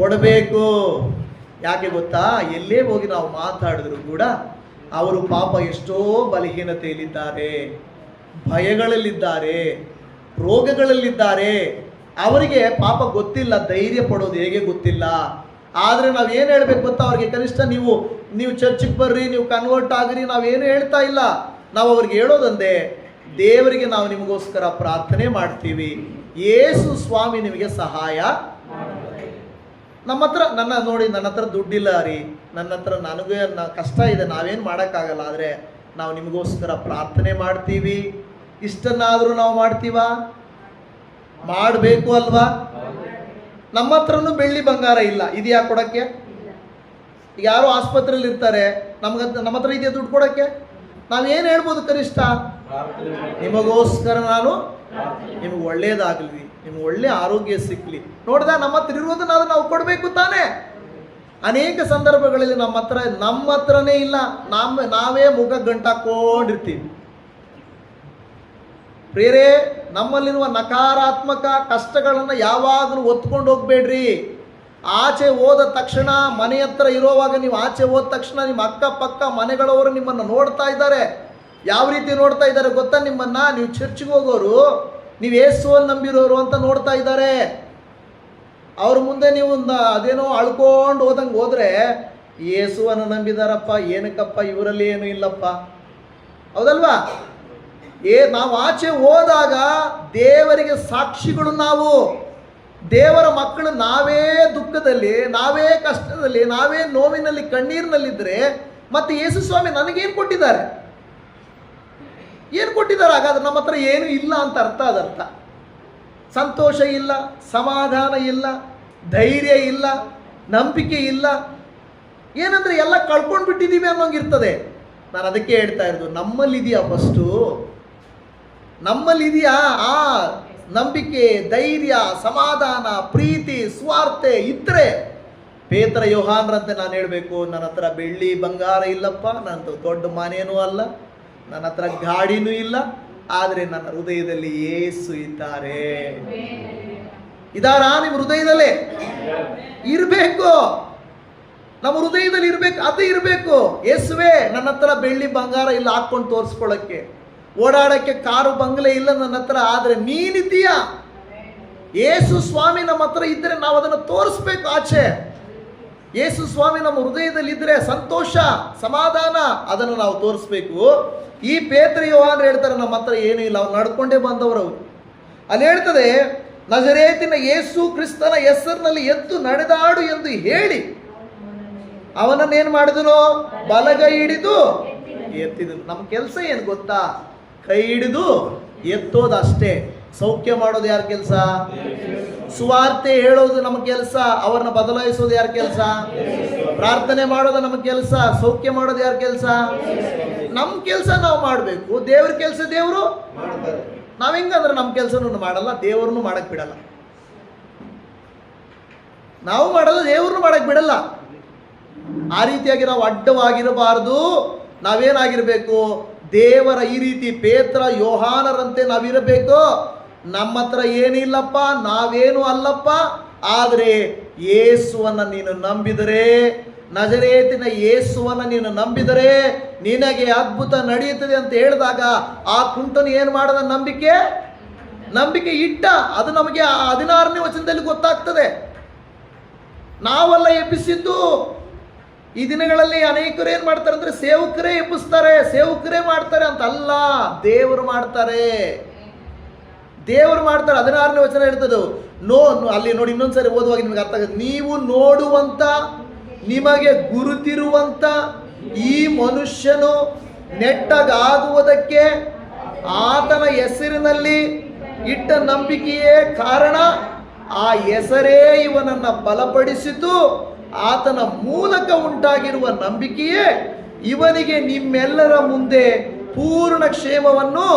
ಕೊಡಬೇಕು. ಯಾಕೆ ಗೊತ್ತಾ? ಎಲ್ಲೇ ಹೋಗಿ ನಾವು ಮಾತಾಡಿದ್ರು ಕೂಡ ಅವರು ಪಾಪ ಎಷ್ಟೋ ಬಲಹೀನತೆಯಲ್ಲಿದ್ದಾರೆ. ಭಯಗಳಲ್ಲಿದ್ದಾರೆ, ರೋಗಗಳಲ್ಲಿದ್ದಾರೆ. ಅವರಿಗೆ ಪಾಪ ಗೊತ್ತಿಲ್ಲ, ಧೈರ್ಯ ಪಡೋದು ಹೇಗೆ ಗೊತ್ತಿಲ್ಲ. ಆದರೆ ನಾವು ಏನು ಹೇಳಬೇಕು ಗೊತ್ತಾ? ಅವ್ರಿಗೆ ಕನಿಷ್ಠ ನೀವು ನೀವು ಚರ್ಚಿಗೆ ಬರ್ರಿ, ನೀವು ಕನ್ವರ್ಟ್ ಆಗ್ರಿ ನಾವೇನು ಹೇಳ್ತಾ ಇಲ್ಲ. ನಾವು ಅವ್ರಿಗೆ ಹೇಳೋದಂದೆ, ದೇವರಿಗೆ ನಾವು ನಿಮಗೋಸ್ಕರ ಪ್ರಾರ್ಥನೆ ಮಾಡ್ತೀವಿ. ಏಸು ಸ್ವಾಮಿ ನಿಮಗೆ ಸಹಾಯ ನಮ್ಮ ಹತ್ರ, ನನ್ನ ನೋಡಿ, ನನ್ನ ಹತ್ರ ದುಡ್ಡಿಲ್ಲ ರೀ. ನನ್ನ ಹತ್ರ ನನಗೂ ಕಷ್ಟ ಇದೆ, ನಾವೇನು ಮಾಡೋಕ್ಕಾಗಲ್ಲ. ಆದರೆ ನಾವು ನಿಮಗೋಸ್ಕರ ಪ್ರಾರ್ಥನೆ ಮಾಡ್ತೀವಿ. ಇಷ್ಟನ್ನಾದರೂ ನಾವು ಮಾಡ್ತೀವ? ಮಾಡಬೇಕು ಅಲ್ವಾ? ನಮ್ಮ ಹತ್ರನೂ ಬೆಳ್ಳಿ ಬಂಗಾರ ಇಲ್ಲ. ಇದೆಯಾ ಕೊಡಕ್ಕೆ? ಯಾರೋ ಆಸ್ಪತ್ರೆಯಲ್ಲಿ ಇರ್ತಾರೆ. ನಮ್ಗೆ ನಮ್ಮ ಹತ್ರ ಇದೆಯಾ ದುಡ್ಡು ನಾವು ನಾವೇನು ಹೇಳ್ಬೋದು ಕನಿಷ್ಠ? ನಿಮಗೋಸ್ಕರ ನಾನು ನಿಮಗೆ ಒಳ್ಳೇದಾಗಲಿ, ನಿಮ್ಗೆ ಒಳ್ಳೆ ಆರೋಗ್ಯ ಸಿಕ್ಕಲಿ ನೋಡ್ದ ನಮ್ಮ ಹತ್ರ ಇರುವುದನ್ನ ನಾವು ಕೊಡಬೇಕು ತಾನೇ. ಅನೇಕ ಸಂದರ್ಭಗಳಲ್ಲಿ ನಮ್ಮ ಹತ್ರ ನಮ್ಮ ಹತ್ರನೇ ಇಲ್ಲ. ನಮ್ಮ ನಾವೇ ಮುಖ ಗಂಟಾಕೊಂಡಿರ್ತೀವಿ ಪ್ರೇರೇ, ನಮ್ಮಲ್ಲಿರುವ ನಕಾರಾತ್ಮಕ ಕಷ್ಟಗಳನ್ನು ಯಾವಾಗಲೂ ಒತ್ಕೊಂಡು ಹೋಗ್ಬೇಡ್ರಿ. ಆಚೆ ಹೋದ ತಕ್ಷಣ, ಮನೆ ಹತ್ರ ಇರೋವಾಗ ನೀವು ಆಚೆ ಹೋದ ತಕ್ಷಣ ನಿಮ್ಮ ಅಕ್ಕಪಕ್ಕ ಮನೆಗಳವರು ನಿಮ್ಮನ್ನು ನೋಡ್ತಾ ಇದ್ದಾರೆ. ಯಾವ ರೀತಿ ನೋಡ್ತಾ ಇದ್ದಾರೆ ಗೊತ್ತಾ ನಿಮ್ಮನ್ನ? ನೀವು ಚರ್ಚ್ಗೆ ಹೋಗೋರು, ನೀವು ಏಸುವಲ್ಲಿ ನಂಬಿರೋರು ಅಂತ ನೋಡ್ತಾ ಇದ್ದಾರೆ. ಅವ್ರ ಮುಂದೆ ನೀವು ಅದೇನೋ ಅಳ್ಕೊಂಡು ಹೋದಂಗೆ ಹೋದ್ರೆ ಏಸುವನ್ನು ನಂಬಿದಾರಪ್ಪ, ಏನಕ್ಕಪ್ಪ, ಇವರಲ್ಲಿ ಏನು ಇಲ್ಲಪ್ಪ. ಹೌದಲ್ವಾ? ಏ, ನಾವು ಆಚೆ ಹೋದಾಗ ದೇವರಿಗೆ ಸಾಕ್ಷಿಗಳು ನಾವು. ದೇವರ ಮಕ್ಕಳು ನಾವೇ ದುಃಖದಲ್ಲಿ, ನಾವೇ ಕಷ್ಟದಲ್ಲಿ, ನಾವೇ ನೋವಿನಲ್ಲಿ, ಕಣ್ಣೀರಿನಲ್ಲಿದ್ದರೆ ಮತ್ತೆ ಯೇಸು ಸ್ವಾಮಿ ನನಗೇನು ಕೊಟ್ಟಿದ್ದಾರೆ? ಏನು ಕೊಟ್ಟಿದ್ದಾರೆ? ಹಾಗಾದ್ರೆ ನಮ್ಮ ಹತ್ರ ಏನು ಇಲ್ಲ ಅಂತ ಅರ್ಥ ಅದರ್ಥ ಸಂತೋಷ ಇಲ್ಲ, ಸಮಾಧಾನ ಇಲ್ಲ, ಧೈರ್ಯ ಇಲ್ಲ, ನಂಬಿಕೆ ಇಲ್ಲ. ಏನಂದ್ರೆ ಎಲ್ಲ ಕಳ್ಕೊಂಡು ಬಿಟ್ಟಿದ್ದೀವಿ ಅನ್ನೋಂಗಿರ್ತದೆ. ನಾನು ಅದಕ್ಕೆ ಹೇಳ್ತಾ ಇರೋದು, ನಮ್ಮಲ್ಲಿದೆಯಾ ಫಸ್ಟು ನಮ್ಮಲ್ಲಿದೆಯಾ? ಆ ನಂಬಿಕೆ, ಧೈರ್ಯ, ಸಮಾಧಾನ, ಪ್ರೀತಿ, ಸ್ವಾರ್ಥೆ ಇದ್ರೆ ಪೇತರ ಯೋಹಾನ್ರಂತೆ ನಾನು ಹೇಳಬೇಕು, ನನ್ನ ಹತ್ರ ಬೆಳ್ಳಿ ಬಂಗಾರ ಇಲ್ಲಪ್ಪ ನನ್ನ ದೊಡ್ಡ ಮನೇನೂ ಅಲ್ಲ, ನನ್ನ ಹತ್ರ ಗಾಡಿನೂ ಇಲ್ಲ, ಆದರೆ ನನ್ನ ಹೃದಯದಲ್ಲಿ ಏಸು ಇದ್ದಾರೆ. ಇದಾರಾ ನಿಮ್ಮ ಹೃದಯದಲ್ಲೇ? ಇರಬೇಕು. ನಮ್ಮ ಹೃದಯದಲ್ಲಿ ಇರಬೇಕು, ಅದು ಇರಬೇಕು. ಯೇಸುವೆ, ನನ್ನ ಹತ್ರ ಬೆಳ್ಳಿ ಬಂಗಾರ ಇಲ್ಲ ಹಾಕ್ಕೊಂಡು ತೋರಿಸ್ಕೊಳ್ಳೋಕ್ಕೆ. ಓಡಾಡಕ್ಕೆ ಕಾರು ಬಂಗಲೆ ಇಲ್ಲ ನನ್ನ ಹತ್ರ, ಆದರೆ ನೀನಿದ್ದೀಯಾ ಯೇಸು ಸ್ವಾಮಿ ನಮ್ಮ ಹತ್ರ ಇದ್ದರೆ ನಾವು ಅದನ್ನು ತೋರಿಸ್ಬೇಕು ಆಚೆ. ಯೇಸು ಸ್ವಾಮಿ ನಮ್ಮ ಹೃದಯದಲ್ಲಿ ಇದ್ರೆ ಸಂತೋಷ, ಸಮಾಧಾನ, ಅದನ್ನು ನಾವು ತೋರಿಸ್ಬೇಕು. ಈ ಪೇತ್ರ ಯೋಹಾನ್ ಹೇಳ್ತಾರೆ, ನಮ್ಮ ಹತ್ರ ಏನೂ ಇಲ್ಲ ಅವ್ರು ನಡ್ಕೊಂಡೇ ಬಂದವರು. ಅಲ್ಲಿ ಹೇಳ್ತದೆ, ನಜರೇತಿನ ಯೇಸು ಕ್ರಿಸ್ತನ ಹೆಸರಿನಲ್ಲಿ ಎದ್ದು ನಡೆದಾಡು ಎಂದು ಹೇಳಿ. ಅವನನ್ನೇನು ಮಾಡಿದನು? ಬಲಗೈ ಹಿಡಿದು ಎತ್ತಿದನು. ನಮ್ಮ ಕೆಲಸ ಏನು ಗೊತ್ತಾ? ಕೈ ಹಿಡಿದು ಎತ್ತೋದಷ್ಟೇ. ಸೌಖ್ಯ ಮಾಡೋದು ಯಾರ ಕೆಲಸ? ಸುವಾರ್ತೆ ಹೇಳೋದು ನಮ್ಮ ಕೆಲಸ, ಅವ್ರನ್ನ ಬದಲಾಯಿಸೋದು ಯಾರ ಕೆಲಸ? ಪ್ರಾರ್ಥನೆ ಮಾಡೋದು ನಮ್ಮ ಕೆಲಸ, ಸೌಖ್ಯ ಮಾಡೋದು ಯಾರ ಕೆಲಸ? ನಮ್ಮ ಕೆಲಸ ನಾವು ಮಾಡಬೇಕು. ದೇವ್ರ ಕೆಲಸ ದೇವರು ನಾವ್ ಹೆಂಗಂದ್ರೆ ನಮ್ಮ ಕೆಲಸನೂ ಮಾಡಲ್ಲ, ದೇವ್ರನ್ನೂ ಮಾಡಕ್ ಬಿಡಲ್ಲ. ನಾವು ಮಾಡಲ್ಲ, ದೇವ್ರನ್ನೂ ಮಾಡಕ್ ಬಿಡಲ್ಲ. ಆ ರೀತಿಯಾಗಿ ನಾವು ಅಡ್ಡವಾಗಿರಬಾರದು. ನಾವೇನಾಗಿರ್ಬೇಕು? ದೇವರ ಈ ರೀತಿ ಪೇತ್ರ ಯೋಹಾನರಂತೆ ನಾವಿರಬೇಕು. ನಮ್ಮ ಹತ್ರ ಏನಿಲ್ಲಪ್ಪ, ನಾವೇನು ಅಲ್ಲಪ್ಪ. ಆದರೆ ಯೇಸುವನ್ನ ನೀನು ನಂಬಿದರೆ, ನಜರೇತಿನ ಯೇಸುವನ್ನ ನೀನು ನಂಬಿದರೆ ನಿನಗೆ ಅದ್ಭುತ ನಡೆಯುತ್ತದೆ ಅಂತ ಹೇಳಿದಾಗ ಆ ಕುಂಟನು ಏನು ಮಾಡದ ನಂಬಿಕೆ? ನಂಬಿಕೆ ಇಟ್ಟ. ಅದು ನಮಗೆ ಹದಿನಾರನೇ ವಚನದಲ್ಲಿ ಗೊತ್ತಾಗ್ತದೆ. ನಾವೆಲ್ಲ ಎಬ್ಬಿಸಿದ್ದು. ಈ ದಿನಗಳಲ್ಲಿ ಅನೇಕರು ಏನು ಮಾಡ್ತಾರೆ ಅಂದ್ರೆ ಸೇವಕರೇ ಎಬ್ಬಿಸ್ತಾರೆ, ಸೇವಕರೇ ಮಾಡ್ತಾರೆ ಅಂತ ಅಲ್ಲ ದೇವರು ಮಾಡ್ತಾರೆ. ದೇವರು ಮಾಡ್ತಾರೆ, ಹದಿನಾರನೇ ವಚನ ಹೇಳ್ತದೆ ನೋ, ಅಲ್ಲಿ ನೋಡಿ ಇನ್ನೊಂದ್ಸರಿ ಓದುವಾಗ ನಿಮಗೆ ಅರ್ಥ ಆಗುತ್ತೆ. ನೀವು ನೋಡುವಂತ, ನಿಮಗೆ ಗುರುತಿರುವಂತ ಈ ಮನುಷ್ಯನು ನೆಟ್ಟಗಾಗುವುದಕ್ಕೆ ಆತನ ಹೆಸರಿನಲ್ಲಿ ಇಟ್ಟ ನಂಬಿಕೆಯೇ ಕಾರಣ. ಆ ಹೆಸರೇ ಇವನನ್ನ ಬಲಪಡಿಸಿತು. ಆತನ ಮೂಲಕ ಉಂಟಾಗಿರುವ ನಂಬಿಕೆಯೇ ಇವನಿಗೆ ನಿಮ್ಮೆಲ್ಲರ ಮುಂದೆ ಪೂರ್ಣ ಕ್ಷೇಮವನ್ನು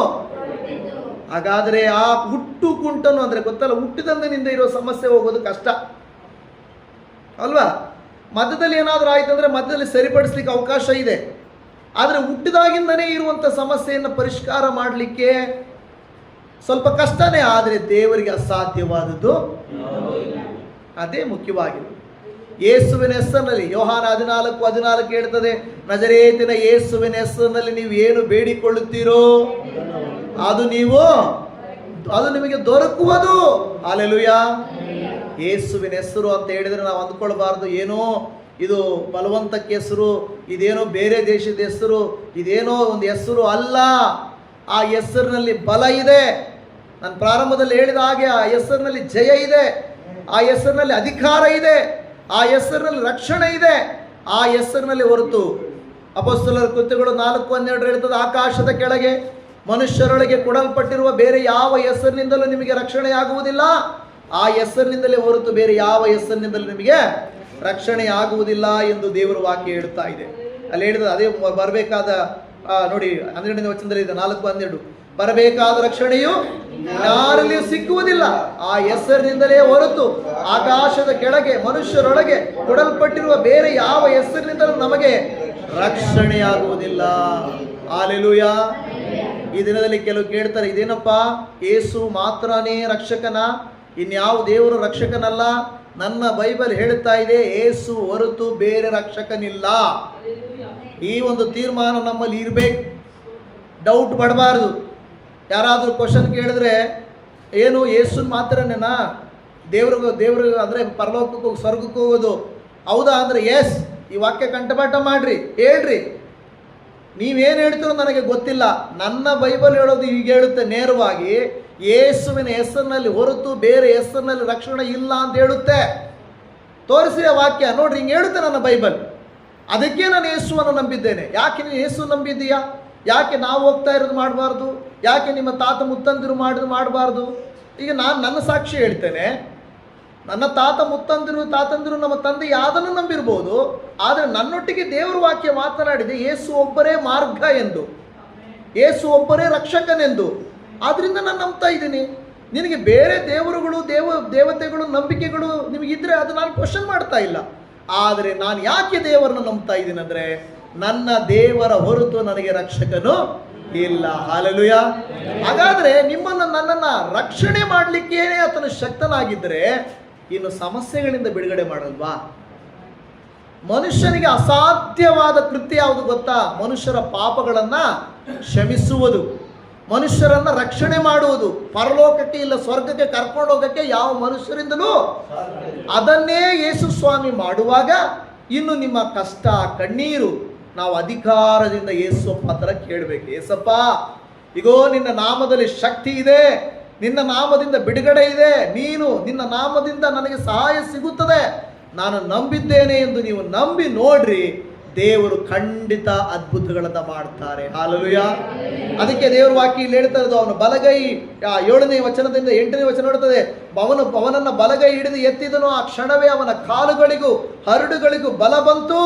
ಹಾಗಾದರೆ ಆ ಹುಟ್ಟು ಕುಂಟನು ಅಂದ್ರೆ ಗೊತ್ತಲ್ಲ ಹುಟ್ಟಿದಂದಿನಿಂದ ಇರೋ ಸಮಸ್ಯೆ ಹೋಗೋದು ಕಷ್ಟ. ಅಲ್ವಾ? ಮಧ್ಯದಲ್ಲಿ ಏನಾದರೂ ಆಯ್ತು ಅಂದ್ರೆ ಮಧ್ಯದಲ್ಲಿ ಸರಿಪಡಿಸ್ಲಿಕ್ಕೆ ಅವಕಾಶ ಇದೆ. ಆದರೆ ಹುಟ್ಟಿದಾಗಿಂದನೇ ಇರುವಂಥ ಸಮಸ್ಯೆಯನ್ನು ಪರಿಷ್ಕಾರ ಮಾಡಲಿಕ್ಕೆ ಸ್ವಲ್ಪ ಕಷ್ಟನೇ ಆದರೆ ದೇವರಿಗೆ ಅಸಾಧ್ಯವಾದದ್ದು ಅದೇ ಮುಖ್ಯವಾಗಿರೋದು ಯೇಸುವಿನ ಹೆಸರಿನಲ್ಲಿ, ಯೋಹಾನ ಹದಿನಾಲ್ಕು ಹದಿನಾಲ್ಕು ಹೇಳ್ತದೆ, ನಜರೇತಿನ ಯೇಸುವಿನ ಹೆಸರಿನಲ್ಲಿ ನೀವು ಏನು ಬೇಡಿಕೊಳ್ಳುತ್ತೀರೋ, ಅದು ನೀವು, ಅದು ನಿಮಗೆ ದೊರಕುವುದು. ಅಲೆಲುಯ ಯೇಸುವಿನ ಹೆಸರು ಅಂತ ಹೇಳಿದ್ರೆ ನಾವು ಅಂದ್ಕೊಳ್ಬಾರ್ದು, ಏನೋ ಇದು ಬಲವಂತಕ್ಕೆ ಹೆಸರು, ಇದೇನೋ ಬೇರೆ ದೇಶದ ಹೆಸರು, ಇದೇನೋ ಒಂದು ಹೆಸರು ಅಲ್ಲ. ಆ ಹೆಸರಿನಲ್ಲಿ ಬಲ ಇದೆ. ನಾನು ಪ್ರಾರಂಭದಲ್ಲಿ ಹೇಳಿದ ಹಾಗೆ ಆ ಹೆಸರಿನಲ್ಲಿ ಜಯ ಇದೆ. ಆ ಹೆಸರಿನಲ್ಲಿ ಅಧಿಕಾರ ಇದೆ. ಆ ಹೆಸರಿನಲ್ಲಿ ರಕ್ಷಣೆ ಇದೆ. ಆ ಹೆಸರಿನಲ್ಲಿ ಹೊರತು ಅಪಸ್ತುಲರ ಕೃತ್ಯಗಳು ನಾಲ್ಕು ಹನ್ನೆರಡು ಹೇಳ್ತದೆ, ಆಕಾಶದ ಕೆಳಗೆ ಮನುಷ್ಯರೊಳಗೆ ಕೊಡಲ್ಪಟ್ಟಿರುವ ಬೇರೆ ಯಾವ ಹೆಸರಿನಿಂದಲೂ ನಿಮಗೆ ರಕ್ಷಣೆ ಆಗುವುದಿಲ್ಲ ಆ ಹೆಸರಿನಿಂದಲೇ ಹೊರತು ಬೇರೆ ಯಾವ ಹೆಸರಿನಿಂದಲೂ ನಿಮಗೆ ರಕ್ಷಣೆ ಆಗುವುದಿಲ್ಲ ಎಂದು ದೇವರ ವಾಕ್ಯ ಹೇಳ್ತಾ ಇದೆ. ಅಲ್ಲಿ ಹೇಳಿದ ಅದೇ ಬರಬೇಕಾದ ನೋಡಿ, ಹನ್ನೆರಡನೇ ವಚನದಲ್ಲಿ ಇದೆ, ನಾಲ್ಕು ಹನ್ನೆರಡು. ಬರಬೇಕಾದ ರಕ್ಷಣೆಯು ಯಾರಲ್ಲಿಯೂ ಸಿಕ್ಕುವುದಿಲ್ಲ. ಆ ಹೆಸರಿನಿಂದಲೇ ಹೊರತು ಆಕಾಶದ ಕೆಳಗೆ, ಮನುಷ್ಯರೊಳಗೆ ಕೊಡಲ್ಪಟ್ಟಿರುವ ಬೇರೆ ಯಾವ ಹೆಸರಿನಿಂದಲೂ ನಮಗೆ ರಕ್ಷಣೆಯಾಗುವುದಿಲ್ಲ. ಆಲೆಲುಯ ಈ ದಿನದಲ್ಲಿ ಕೆಲವು ಕೇಳ್ತಾರೆ, ಇದೇನಪ್ಪ? ಏಸು ಮಾತ್ರನೇ ರಕ್ಷಕನ? ಇನ್ಯಾವ ದೇವರು ರಕ್ಷಕನಲ್ಲ? ನನ್ನ ಬೈಬಲ್ ಹೇಳುತ್ತಾ ಇದೆ, ಏಸು ಹೊರತು ಬೇರೆ ರಕ್ಷಕನಿಲ್ಲ. ಈ ಒಂದು ತೀರ್ಮಾನ ನಮ್ಮಲ್ಲಿ ಇರಬೇಕು. ಡೌಟ್ ಪಡಬಾರ್ದು. ಯಾರಾದರೂ ಕ್ವಶನ್ ಕೇಳಿದ್ರೆ, ಏನು, ಯೇಸುನ್ ಮಾತ್ರನೇನಾ ದೇವ್ರಿಗೆ ದೇವ್ರಿಗೆ ಅಂದರೆ ಪರಲೋಕಕ್ಕೆ, ಸ್ವರ್ಗಕ್ಕೆ ಹೋಗೋದು. ಹೌದಾ? ಅಂದರೆ ಎಸ್ ಈ ವಾಕ್ಯ ಕಂಠಪಾಠ ಮಾಡ್ರಿ, ಹೇಳ್ರಿ. ನೀವೇನು ಹೇಳ್ತೀರೋ ನನಗೆ ಗೊತ್ತಿಲ್ಲ. ನನ್ನ ಬೈಬಲ್ ಹೇಳೋದು ಈಗ ಹೇಳುತ್ತೆ ನೇರವಾಗಿ. ಯೇಸುವಿನ ಹೆಸರಿನಲ್ಲಿ ಹೊರತು ಬೇರೆ ಹೆಸರಿನಲ್ಲಿ ರಕ್ಷಣೆ ಇಲ್ಲ ಅಂತ ಹೇಳುತ್ತೆ. ತೋರಿಸಿದ ವಾಕ್ಯ, ನೋಡ್ರಿ, ಹಿಂಗೆ ಹೇಳುತ್ತೆ ನನ್ನ ಬೈಬಲ್. ಅದಕ್ಕೆ ನಾನು ಯೇಸುವನ್ನು ನಂಬಿದ್ದೇನೆ. ಯಾಕೆ ನೀನು ಯೇಸು ನಂಬಿದ್ದೀಯಾ? ಯಾಕೆ ನಾವು ಹೋಗ್ತಾ ಇರೋದು ಮಾಡಬಾರ್ದು? ಯಾಕೆ ನಿಮ್ಮ ತಾತ ಮುತ್ತಂದಿರು ಮಾಡಿದ್ರು ಮಾಡಬಾರ್ದು? ಈಗ ನಾನು ನನ್ನ ಸಾಕ್ಷಿ ಹೇಳ್ತೇನೆ. ನನ್ನ ತಾತ ಮುತ್ತಂದಿರು, ತಾತಂದಿರು ನಮ್ಮ ತಂದೆ ಯಾವ್ದನ್ನು ನಂಬಿರ್ಬೋದು? ಆದರೆ ನನ್ನೊಟ್ಟಿಗೆ ದೇವರ ವಾಕ್ಯ ಮಾತನಾಡಿದೆ ಏಸು ಒಬ್ಬರೇ ಮಾರ್ಗ ಎಂದು. ಏಸು ಒಬ್ಬರೇ ರಕ್ಷಕನೆಂದು. ಆದ್ರಿಂದ ನಾನು ನಂಬ್ತಾ ಇದ್ದೀನಿ. ನಿನಗೆ ಬೇರೆ ದೇವರುಗಳು, ದೇವ, ದೇವತೆಗಳು, ನಂಬಿಕೆಗಳು ನಿಮಗಿದ್ರೆ ಅದು ನಾನು ಕ್ವಶನ್ ಮಾಡ್ತಾ ಇಲ್ಲ. ಆದರೆ ನಾನು ಯಾಕೆ ದೇವರನ್ನು ನಂಬ್ತಾ ಇದ್ದೀನಿ ಅಂದರೆ, ನನ್ನ ದೇವರ ಹೊರತು ನನಗೆ ರಕ್ಷಕನು ಇಲ್ಲ, ಹಾಲಲುಯ. ಹಾಗಾದ್ರೆ ನಿಮ್ಮನ್ನು ನನ್ನನ್ನು ರಕ್ಷಣೆ ಮಾಡಲಿಕ್ಕೇನೆ ಆತನು ಶಕ್ತನಾಗಿದ್ದರೆ ಇನ್ನು ಸಮಸ್ಯೆಗಳಿಂದ ಬಿಡುಗಡೆ ಮಾಡಲ್ವಾ? ಮನುಷ್ಯನಿಗೆ ಅಸಾಧ್ಯವಾದ ಕೃತ್ಯ ಯಾವುದು ಗೊತ್ತಾ? ಮನುಷ್ಯರ ಪಾಪಗಳನ್ನ ಕ್ಷಮಿಸುವುದು, ಮನುಷ್ಯರನ್ನ ರಕ್ಷಣೆ ಮಾಡುವುದು. ಪರಲೋಕಕ್ಕೆ ಇಲ್ಲ, ಸ್ವರ್ಗಕ್ಕೆ ಕರ್ಕೊಂಡು ಹೋಗಕ್ಕೆ ಯಾವ ಮನುಷ್ಯರಿಂದಲೂ ಅದನ್ನೇ ಯೇಸು ಸ್ವಾಮಿ ಮಾಡುವಾಗ ಇನ್ನು ನಿಮ್ಮ ಕಷ್ಟ, ಕಣ್ಣೀರು ನಾವು ಅಧಿಕಾರದಿಂದ ಏಸಪ್ಪ ಹತ್ರ ಕೇಳಬೇಕು, ಏಸಪ್ಪ, ಇಗೋ, ನಿನ್ನ ನಾಮದಲ್ಲಿ ಶಕ್ತಿ ಇದೆ, ನಿನ್ನ ನಾಮದಿಂದ ಬಿಡುಗಡೆ ಇದೆ, ನೀನು ನಿನ್ನ ನಾಮದಿಂದ ನನಗೆ ಸಹಾಯ ಸಿಗುತ್ತದೆ, ನಾನು ನಂಬಿದ್ದೇನೆ ಎಂದು ನೀವು ನಂಬಿ ನೋಡ್ರಿ ದೇವರು ಖಂಡಿತ ಅದ್ಭುತಗಳನ್ನ ಮಾಡ್ತಾರೆ. ಹಾಲಲುಯ. ಅದಕ್ಕೆ ದೇವರು ವಾಕ್ಯ ಇಲ್ಲಿ ಹೇಳ್ತಾ ಇರೋದು ಅವನು ಬಲಗೈ ಏಳನೇ ವಚನದಿಂದ ಎಂಟನೇ ವಚನ ನೋಡ್ತದೆ ಅವನು ಅವನನ್ನ ಬಲಗೈ ಹಿಡಿದು ಎತ್ತಿದನು ಆ ಕ್ಷಣವೇ ಅವನ ಕಾಲುಗಳಿಗೂ ಹರಡುಗಳಿಗೂ ಬಲ ಬಂತು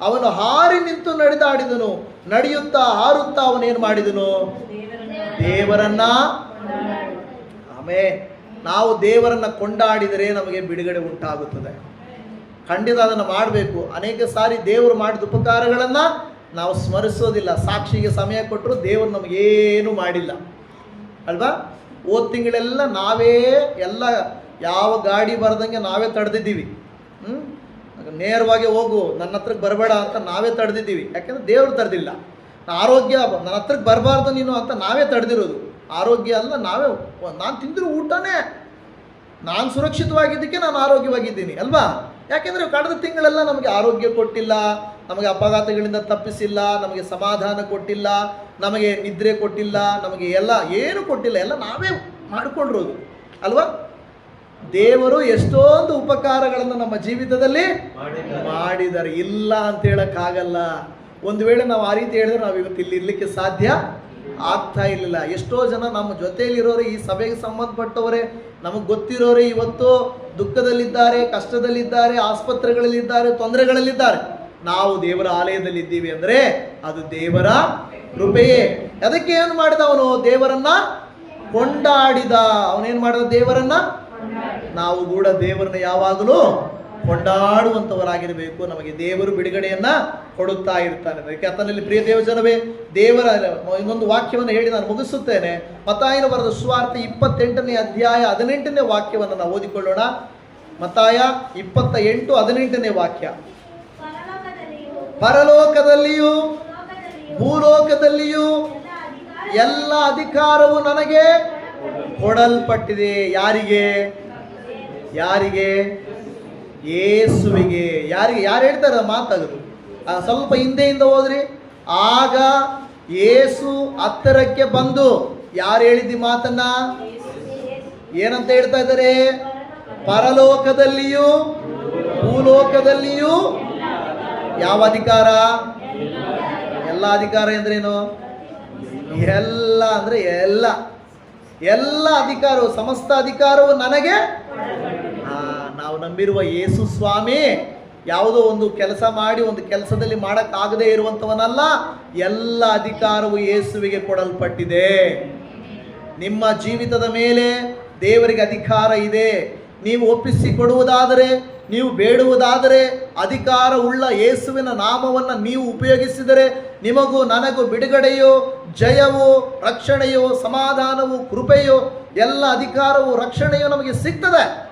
ಅವನು ಹಾರಿ ನಿಂತು ನಡೆದಾಡಿದನು ನಡೆಯುತ್ತಾ ಹಾರುತ್ತಾ ಅವನೇನು ಮಾಡಿದನು? ದೇವರನ್ನ ಆಮೇ ನಾವು ದೇವರನ್ನ ಕೊಂಡಾಡಿದರೆ ನಮಗೆ ಬಿಡುಗಡೆ ಉಂಟಾಗುತ್ತದೆ. ಖಂಡಿತ ಅದನ್ನು ಮಾಡಬೇಕು. ಅನೇಕ ಸಾರಿ ದೇವರು ಮಾಡಿದ ಉಪಕಾರಗಳನ್ನು ನಾವು ಸ್ಮರಿಸೋದಿಲ್ಲ. ಸಾಕ್ಷಿಗೆ ಸಮಯ ಕೊಟ್ಟರು ದೇವರು ನಮಗೇನು ಮಾಡಿಲ್ಲ. ಅಲ್ವಾ? ಓದ್ ತಿಂಗಳೆಲ್ಲ ನಾವೇ ಎಲ್ಲ ಯಾವ ಗಾಡಿ ಬರ್ದಂಗೆ ನಾವೇ ತಡೆದಿದ್ದೀವಿ. ಹ್ಞೂ ನೇರವಾಗಿ ಹೋಗು, ನನ್ನ ಹತ್ರಕ್ಕೆ ಬರಬೇಡ ಅಂತ ನಾವೇ ತಡೆದಿದ್ದೀವಿ. ಯಾಕೆಂದ್ರೆ ದೇವರು ತಡೆದಿಲ್ಲ. ಆರೋಗ್ಯ, ನನ್ನ ಹತ್ರಕ್ಕೆ ಬರಬಾರ್ದು ನೀನು ಅಂತ ನಾವೇ ತಡೆದಿರೋದು. ಆರೋಗ್ಯ ಅಲ್ಲ, ನಾವೇ ನಾನು ತಿಂದಿರೋ ಊಟನೇ. ನಾನು ಸುರಕ್ಷಿತವಾಗಿದ್ದಕ್ಕೆ ನಾನು ಆರೋಗ್ಯವಾಗಿದ್ದೀನಿ. ಅಲ್ವಾ? ಯಾಕೆಂದರೆ ಕಳೆದ ತಿಂಗಳೆಲ್ಲ ನಮಗೆ ಆರೋಗ್ಯ ಕೊಟ್ಟಿಲ್ಲ ನಮಗೆ ಅಪಘಾತಗಳಿಂದ ತಪ್ಪಿಸಿಲ್ಲ ನಮಗೆ ಸಮಾಧಾನ ಕೊಟ್ಟಿಲ್ಲ ನಮಗೆ ನಿದ್ರೆ ಕೊಟ್ಟಿಲ್ಲ ನಮಗೆ ಎಲ್ಲ ಏನು ಕೊಟ್ಟಿಲ್ಲ ಎಲ್ಲ ನಾವೇ ಮಾಡಿಕೊಂಡಿರೋದು. ಅಲ್ವಾ? ದೇವರು ಎಷ್ಟೊಂದು ಉಪಕಾರಗಳನ್ನು ನಮ್ಮ ಜೀವಿತದಲ್ಲಿ ಮಾಡಿದ್ದಾರೆ. ಇಲ್ಲ ಅಂತ ಹೇಳಕ್ಕಾಗಲ್ಲ. ಒಂದು ವೇಳೆ ನಾವು ಆ ರೀತಿ ಹೇಳಿದ್ರೆ ನಾವು ಇವತ್ತು ಇಲ್ಲಿ ಇರ್ಲಿಕ್ಕೆ ಸಾಧ್ಯ ಆಗ್ತಾ ಇರಲಿಲ್ಲ. ಎಷ್ಟೋ ಜನ ನಮ್ಮ ಜೊತೆಯಲ್ಲಿರೋರು ಈ ಸಭೆಗೆ ಸಂಬಂಧಪಟ್ಟವರೇ, ನಮಗೆ ಗೊತ್ತಿರೋರೇ ಇವತ್ತು ದುಃಖದಲ್ಲಿದ್ದಾರೆ, ಕಷ್ಟದಲ್ಲಿದ್ದಾರೆ, ಆಸ್ಪತ್ರೆಗಳಲ್ಲಿದ್ದಾರೆ, ತೊಂದರೆಗಳಲ್ಲಿದ್ದಾರೆ. ನಾವು ದೇವರ ಆಲಯದಲ್ಲಿ ಇದ್ದೀವಿ ಅಂದರೆ ಅದು ದೇವರ ಕೃಪೆಯೇ. ಅದಕ್ಕೆ ಏನು ಮಾಡಿದ ಅವನು? ದೇವರನ್ನ ಕೊಂಡಾಡಿದ. ಅವನೇನು ಮಾಡಿದ ದೇವರನ್ನ? ನಾವು ಕೂಡ ದೇವರನ್ನ ಯಾವಾಗಲೂ ಕೊಂಡಾಡುವಂಥವರಾಗಿರಬೇಕು. ನಮಗೆ ದೇವರು ಬಿಡುಗಡೆಯನ್ನು ಕೊಡುತ್ತಾ ಇರ್ತಾನೆ. ಅದಕ್ಕೆ ಆತನಲ್ಲಿ ಪ್ರಿಯ ದೇವಜನವೇ, ದೇವರ ಇನ್ನೊಂದು ವಾಕ್ಯವನ್ನು ಹೇಳಿ ನಾನು ಮುಗಿಸುತ್ತೇನೆ. ಮತಾಯನ ಬರೆದ ಸುವಾರ್ಥ ಇಪ್ಪತ್ತೆಂಟನೇ ಅಧ್ಯಾಯ ಹದಿನೆಂಟನೇ ವಾಕ್ಯವನ್ನು ನಾವು ಓದಿಕೊಳ್ಳೋಣ. ಮತಾಯ ಇಪ್ಪತ್ತ ಎಂಟು ಹದಿನೆಂಟನೇ ವಾಕ್ಯ. ಪರಲೋಕದಲ್ಲಿಯೂ, ಭೂಲೋಕದಲ್ಲಿಯೂ ಎಲ್ಲ ಅಧಿಕಾರವು ನನಗೆ ಕೊಡಲ್ಪಟ್ಟಿದೆ. ಯಾರಿಗೆ? ಯಾರಿಗೆ? ಯೇಸುವಿಗೆ ಯಾರಿಗೆ ಯಾರು ಹೇಳ್ತಾರೆ ಮಾತಾಗದು ಸ್ವಲ್ಪ ಹಿಂದೆಯಿಂದ ಹೋದ್ರಿ, ಆಗ ಏಸು ಹತ್ತಿರಕ್ಕೆ ಬಂದು ಯಾರು ಹೇಳಿದ್ದಿ ಮಾತನ್ನ? ಏನಂತ ಹೇಳ್ತಾ ಇದ್ದಾರೆ? ಪರಲೋಕದಲ್ಲಿಯೂ, ಭೂಲೋಕದಲ್ಲಿಯೂ ಯಾವ ಅಧಿಕಾರ? ಎಲ್ಲ ಅಧಿಕಾರ ಎಂದ್ರೇನು? ಎಲ್ಲ ಅಂದ್ರೆ ಎಲ್ಲ. ಎಲ್ಲ ಅಧಿಕಾರವು, ಸಮಸ್ತ ಅಧಿಕಾರವು ನನಗೆ ನಾವು ನಂಬಿರುವ ಯೇಸು ಸ್ವಾಮಿ ಯಾವುದೋ ಒಂದು ಕೆಲಸ ಮಾಡಿ ಒಂದು ಕೆಲಸದಲ್ಲಿ ಮಾಡೋಕ್ಕಾಗದೇ ಇರುವಂತವನಲ್ಲ ಎಲ್ಲ ಅಧಿಕಾರವು ಯೇಸುವಿಗೆ ಕೊಡಲ್ಪಟ್ಟಿದೆ. ನಿಮ್ಮ ಜೀವಿತದ ಮೇಲೆ ದೇವರಿಗೆ ಅಧಿಕಾರ ಇದೆ. ನೀವು ಒಪ್ಪಿಸಿ ಕೊಡುವುದಾದರೆ ನೀವು ಬೇಡುವುದಾದರೆ, ಅಧಿಕಾರ ಉಳ್ಳ ಯೇಸುವಿನ ನಾಮವನ್ನು ನೀವು ಉಪಯೋಗಿಸಿದರೆ, ನಿಮಗೂ ನನಗೂ ಬಿಡುಗಡೆಯೋ, ಜಯವೋ, ರಕ್ಷಣೆಯೋ, ಸಮಾಧಾನವೋ, ಕೃಪೆಯೋ, ಎಲ್ಲ ಅಧಿಕಾರವು, ರಕ್ಷಣೆಯೋ ನಮಗೆ ಸಿಗ್ತದೆ.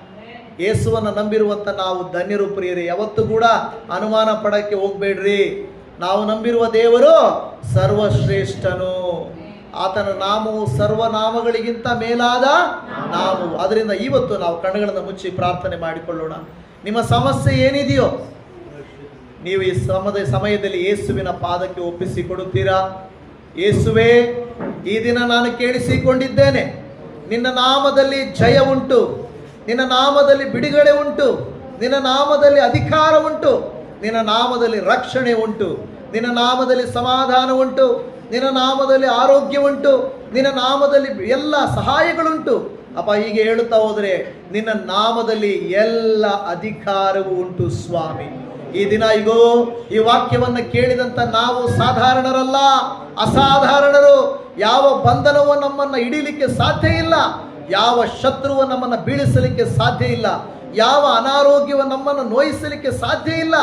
ಯೇಸುವನ್ನು ನಂಬಿರುವಂಥ ನಾವು ಧನ್ಯರು ಪ್ರಿಯರಿ, ಯಾವತ್ತೂ ಕೂಡ ಅನುಮಾನ ಪಡಕ್ಕೆ ಹೋಗ್ಬೇಡ್ರಿ. ನಾವು ನಂಬಿರುವ ದೇವರು ಸರ್ವಶ್ರೇಷ್ಠನು. ಆತನ ನಾಮವು ಸರ್ವನಾಮಗಳಿಗಿಂತ ಮೇಲಾದ ನಾಮವು ಅದರಿಂದ ಇವತ್ತು ನಾವು ಕಣ್ಣುಗಳನ್ನು ಮುಚ್ಚಿ ಪ್ರಾರ್ಥನೆ ಮಾಡಿಕೊಳ್ಳೋಣ. ನಿಮ್ಮ ಸಮಸ್ಯೆ ಏನಿದೆಯೋ, ನೀವು ಈ ಸಮದ, ಸಮಯದಲ್ಲಿ ಯೇಸುವಿನ ಪಾದಕ್ಕೆ ಒಪ್ಪಿಸಿ ಕೊಡುತ್ತೀರಾ? ಯೇಸುವೇ, ಈ ದಿನ ನಾನು ಕೇಳಿಸಿಕೊಂಡಿದ್ದೇನೆ, ನಿನ್ನ ನಾಮದಲ್ಲಿ ಜಯ ಉಂಟು. ನಿನ್ನ ನಾಮದಲ್ಲಿ ಬಿಡುಗಡೆ ಉಂಟು. ನಿನ್ನ ನಾಮದಲ್ಲಿ ಅಧಿಕಾರ ಉಂಟು. ನಿನ್ನ ನಾಮದಲ್ಲಿ ರಕ್ಷಣೆ ಉಂಟು. ನಿನ್ನ ನಾಮದಲ್ಲಿ ಸಮಾಧಾನ ಉಂಟು. ನಿನ್ನ ನಾಮದಲ್ಲಿ ಆರೋಗ್ಯ ಉಂಟು. ನಿನ್ನ ನಾಮದಲ್ಲಿ ಎಲ್ಲ ಸಹಾಯಗಳುಂಟು. ಅಪ್ಪ, ಹೀಗೆ ಹೇಳುತ್ತಾ ಹೋದರೆ ನಿನ್ನ ನಾಮದಲ್ಲಿ ಎಲ್ಲ ಅಧಿಕಾರವೂ ಉಂಟು ಸ್ವಾಮಿ. ಈ ದಿನ ಇಗೋ, ಈ ವಾಕ್ಯವನ್ನು ಕೇಳಿದಂತ ನಾವು ಸಾಧಾರಣರಲ್ಲ, ಅಸಾಧಾರಣರು. ಯಾವ ಬಂಧನವೂ ನಮ್ಮನ್ನ ಹಿಡೀಲಿಕ್ಕೆ ಸಾಧ್ಯ ಇಲ್ಲ. ಯಾವ ಶತ್ರುವ ನಮ್ಮನ್ನು ಬೀಳಿಸಲಿಕ್ಕೆ ಸಾಧ್ಯ ಇಲ್ಲ, ಯಾವ ಅನಾರೋಗ್ಯವ ನಮ್ಮನ್ನು ನೋಯಿಸಲಿಕ್ಕೆ ಸಾಧ್ಯ ಇಲ್ಲ,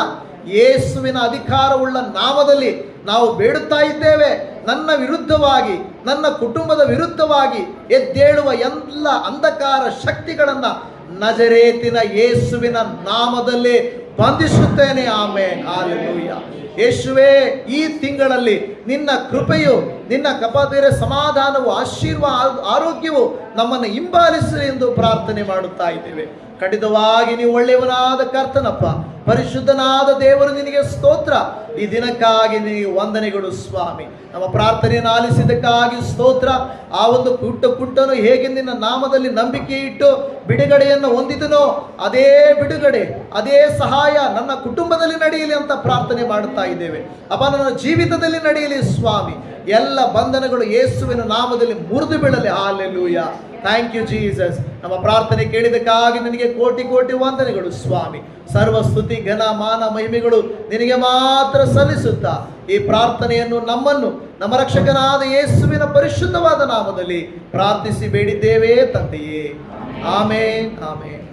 ಯೇಸುವಿನ ಅಧಿಕಾರವುಳ್ಳ ನಾಮದಲ್ಲಿ ನಾವು ಬೇಡುತ್ತಾ ಇದ್ದೇವೆ. ನನ್ನ ವಿರುದ್ಧವಾಗಿ, ನನ್ನ ಕುಟುಂಬದ ವಿರುದ್ಧವಾಗಿ ಎದ್ದೇಳುವ ಎಲ್ಲ ಅಂಧಕಾರ ಶಕ್ತಿಗಳನ್ನ ನಜರೇತಿನ ಯೇಸುವಿನ ನಾಮದಲ್ಲಿ ಬಂಧಿಸುತ್ತೇನೆ ಆಮೆ ಹಾಲೆಲೂಯ್ಯ ಯೇಸುವೇ, ಈ ತಿಂಗಳಲ್ಲಿ ನಿನ್ನ ಕೃಪೆಯು, ನಿನ್ನ ಕಪಾದಿರ ಸಮಾಧಾನವು ಆಶೀರ್ವಾದ ಆರೋಗ್ಯವು ನಮ್ಮನ್ನು ಹಿಂಬಾಲಿಸಲಿ ಎಂದು ಪ್ರಾರ್ಥನೆ ಮಾಡುತ್ತಾ ಇದ್ದೇವೆ. ಖಂಡಿತವಾಗಿ ನೀವು ಒಳ್ಳೆಯವನಾದ ಕರ್ತನಪ್ಪ, ಪರಿಶುದ್ಧನಾದ ದೇವರು ನಿನಗೆ ಸ್ತೋತ್ರ. ಈ ದಿನಕ್ಕಾಗಿ ನಿನಗೆ ವಂದನೆಗಳು, ಸ್ವಾಮಿ. ನಮ್ಮ ಪ್ರಾರ್ಥನೆಯನ್ನು ಆಲಿಸಿದ್ದಕ್ಕಾಗಿ ಸ್ತೋತ್ರ. ಆ ಒಂದು ಕುಟ್ಟ ಕುಟ್ಟನು ಹೇಗೆ ನಿನ್ನ ನಾಮದಲ್ಲಿ ನಂಬಿಕೆ ಇಟ್ಟು ಬಿಡುಗಡೆಯನ್ನು ಹೊಂದಿದನೋ, ಅದೇ ಬಿಡುಗಡೆ, ಅದೇ ಸಹಾಯ ನನ್ನ ಕುಟುಂಬದಲ್ಲಿ ನಡೆಯಲಿ ಅಂತ ಪ್ರಾರ್ಥನೆ ಮಾಡುತ್ತಾ ಇದ್ದೇವೆ. ಅಪ್ಪ, ನನ್ನ ಜೀವಿತದಲ್ಲಿ ನಡೆಯಲಿ ಸ್ವಾಮಿ. ಎಲ್ಲ ಬಂಧನಗಳು ಯೇಸುವಿನ ನಾಮದಲ್ಲಿ ಮುರಿದು ಬೀಳಲಿ. ಹಾಲೆಲ್ಲೂಯ ಥ್ಯಾಂಕ್ ಯು ಜೀಸಸ್ ನಮ್ಮ ಪ್ರಾರ್ಥನೆ ಕೇಳಿದಕ್ಕಾಗಿ ನಿನಗೆ ಕೋಟಿ ಕೋಟಿ ವಂದನೆಗಳು ಸ್ವಾಮಿ. ಸರ್ವ ಸ್ತುತಿ, ಘನ, ಮಾನ, ಮಹಿಮೆಗಳು ನಿನಗೆ ಮಾತ್ರ ಸಲ್ಲಿಸುತ್ತಾ ಈ ಪ್ರಾರ್ಥನೆಯನ್ನು ನಮ್ಮನ್ನು, ನಮ್ಮ ರಕ್ಷಕನಾದ ಯೇಸುವಿನ ಪರಿಶುದ್ಧವಾದ ನಾಮದಲ್ಲಿ ಪ್ರಾರ್ಥಿಸಿ ಬೇಡಿದ್ದೇವೆ ತಂದೆಯೇ. ಆಮೇನ್ ಆಮೇನ್.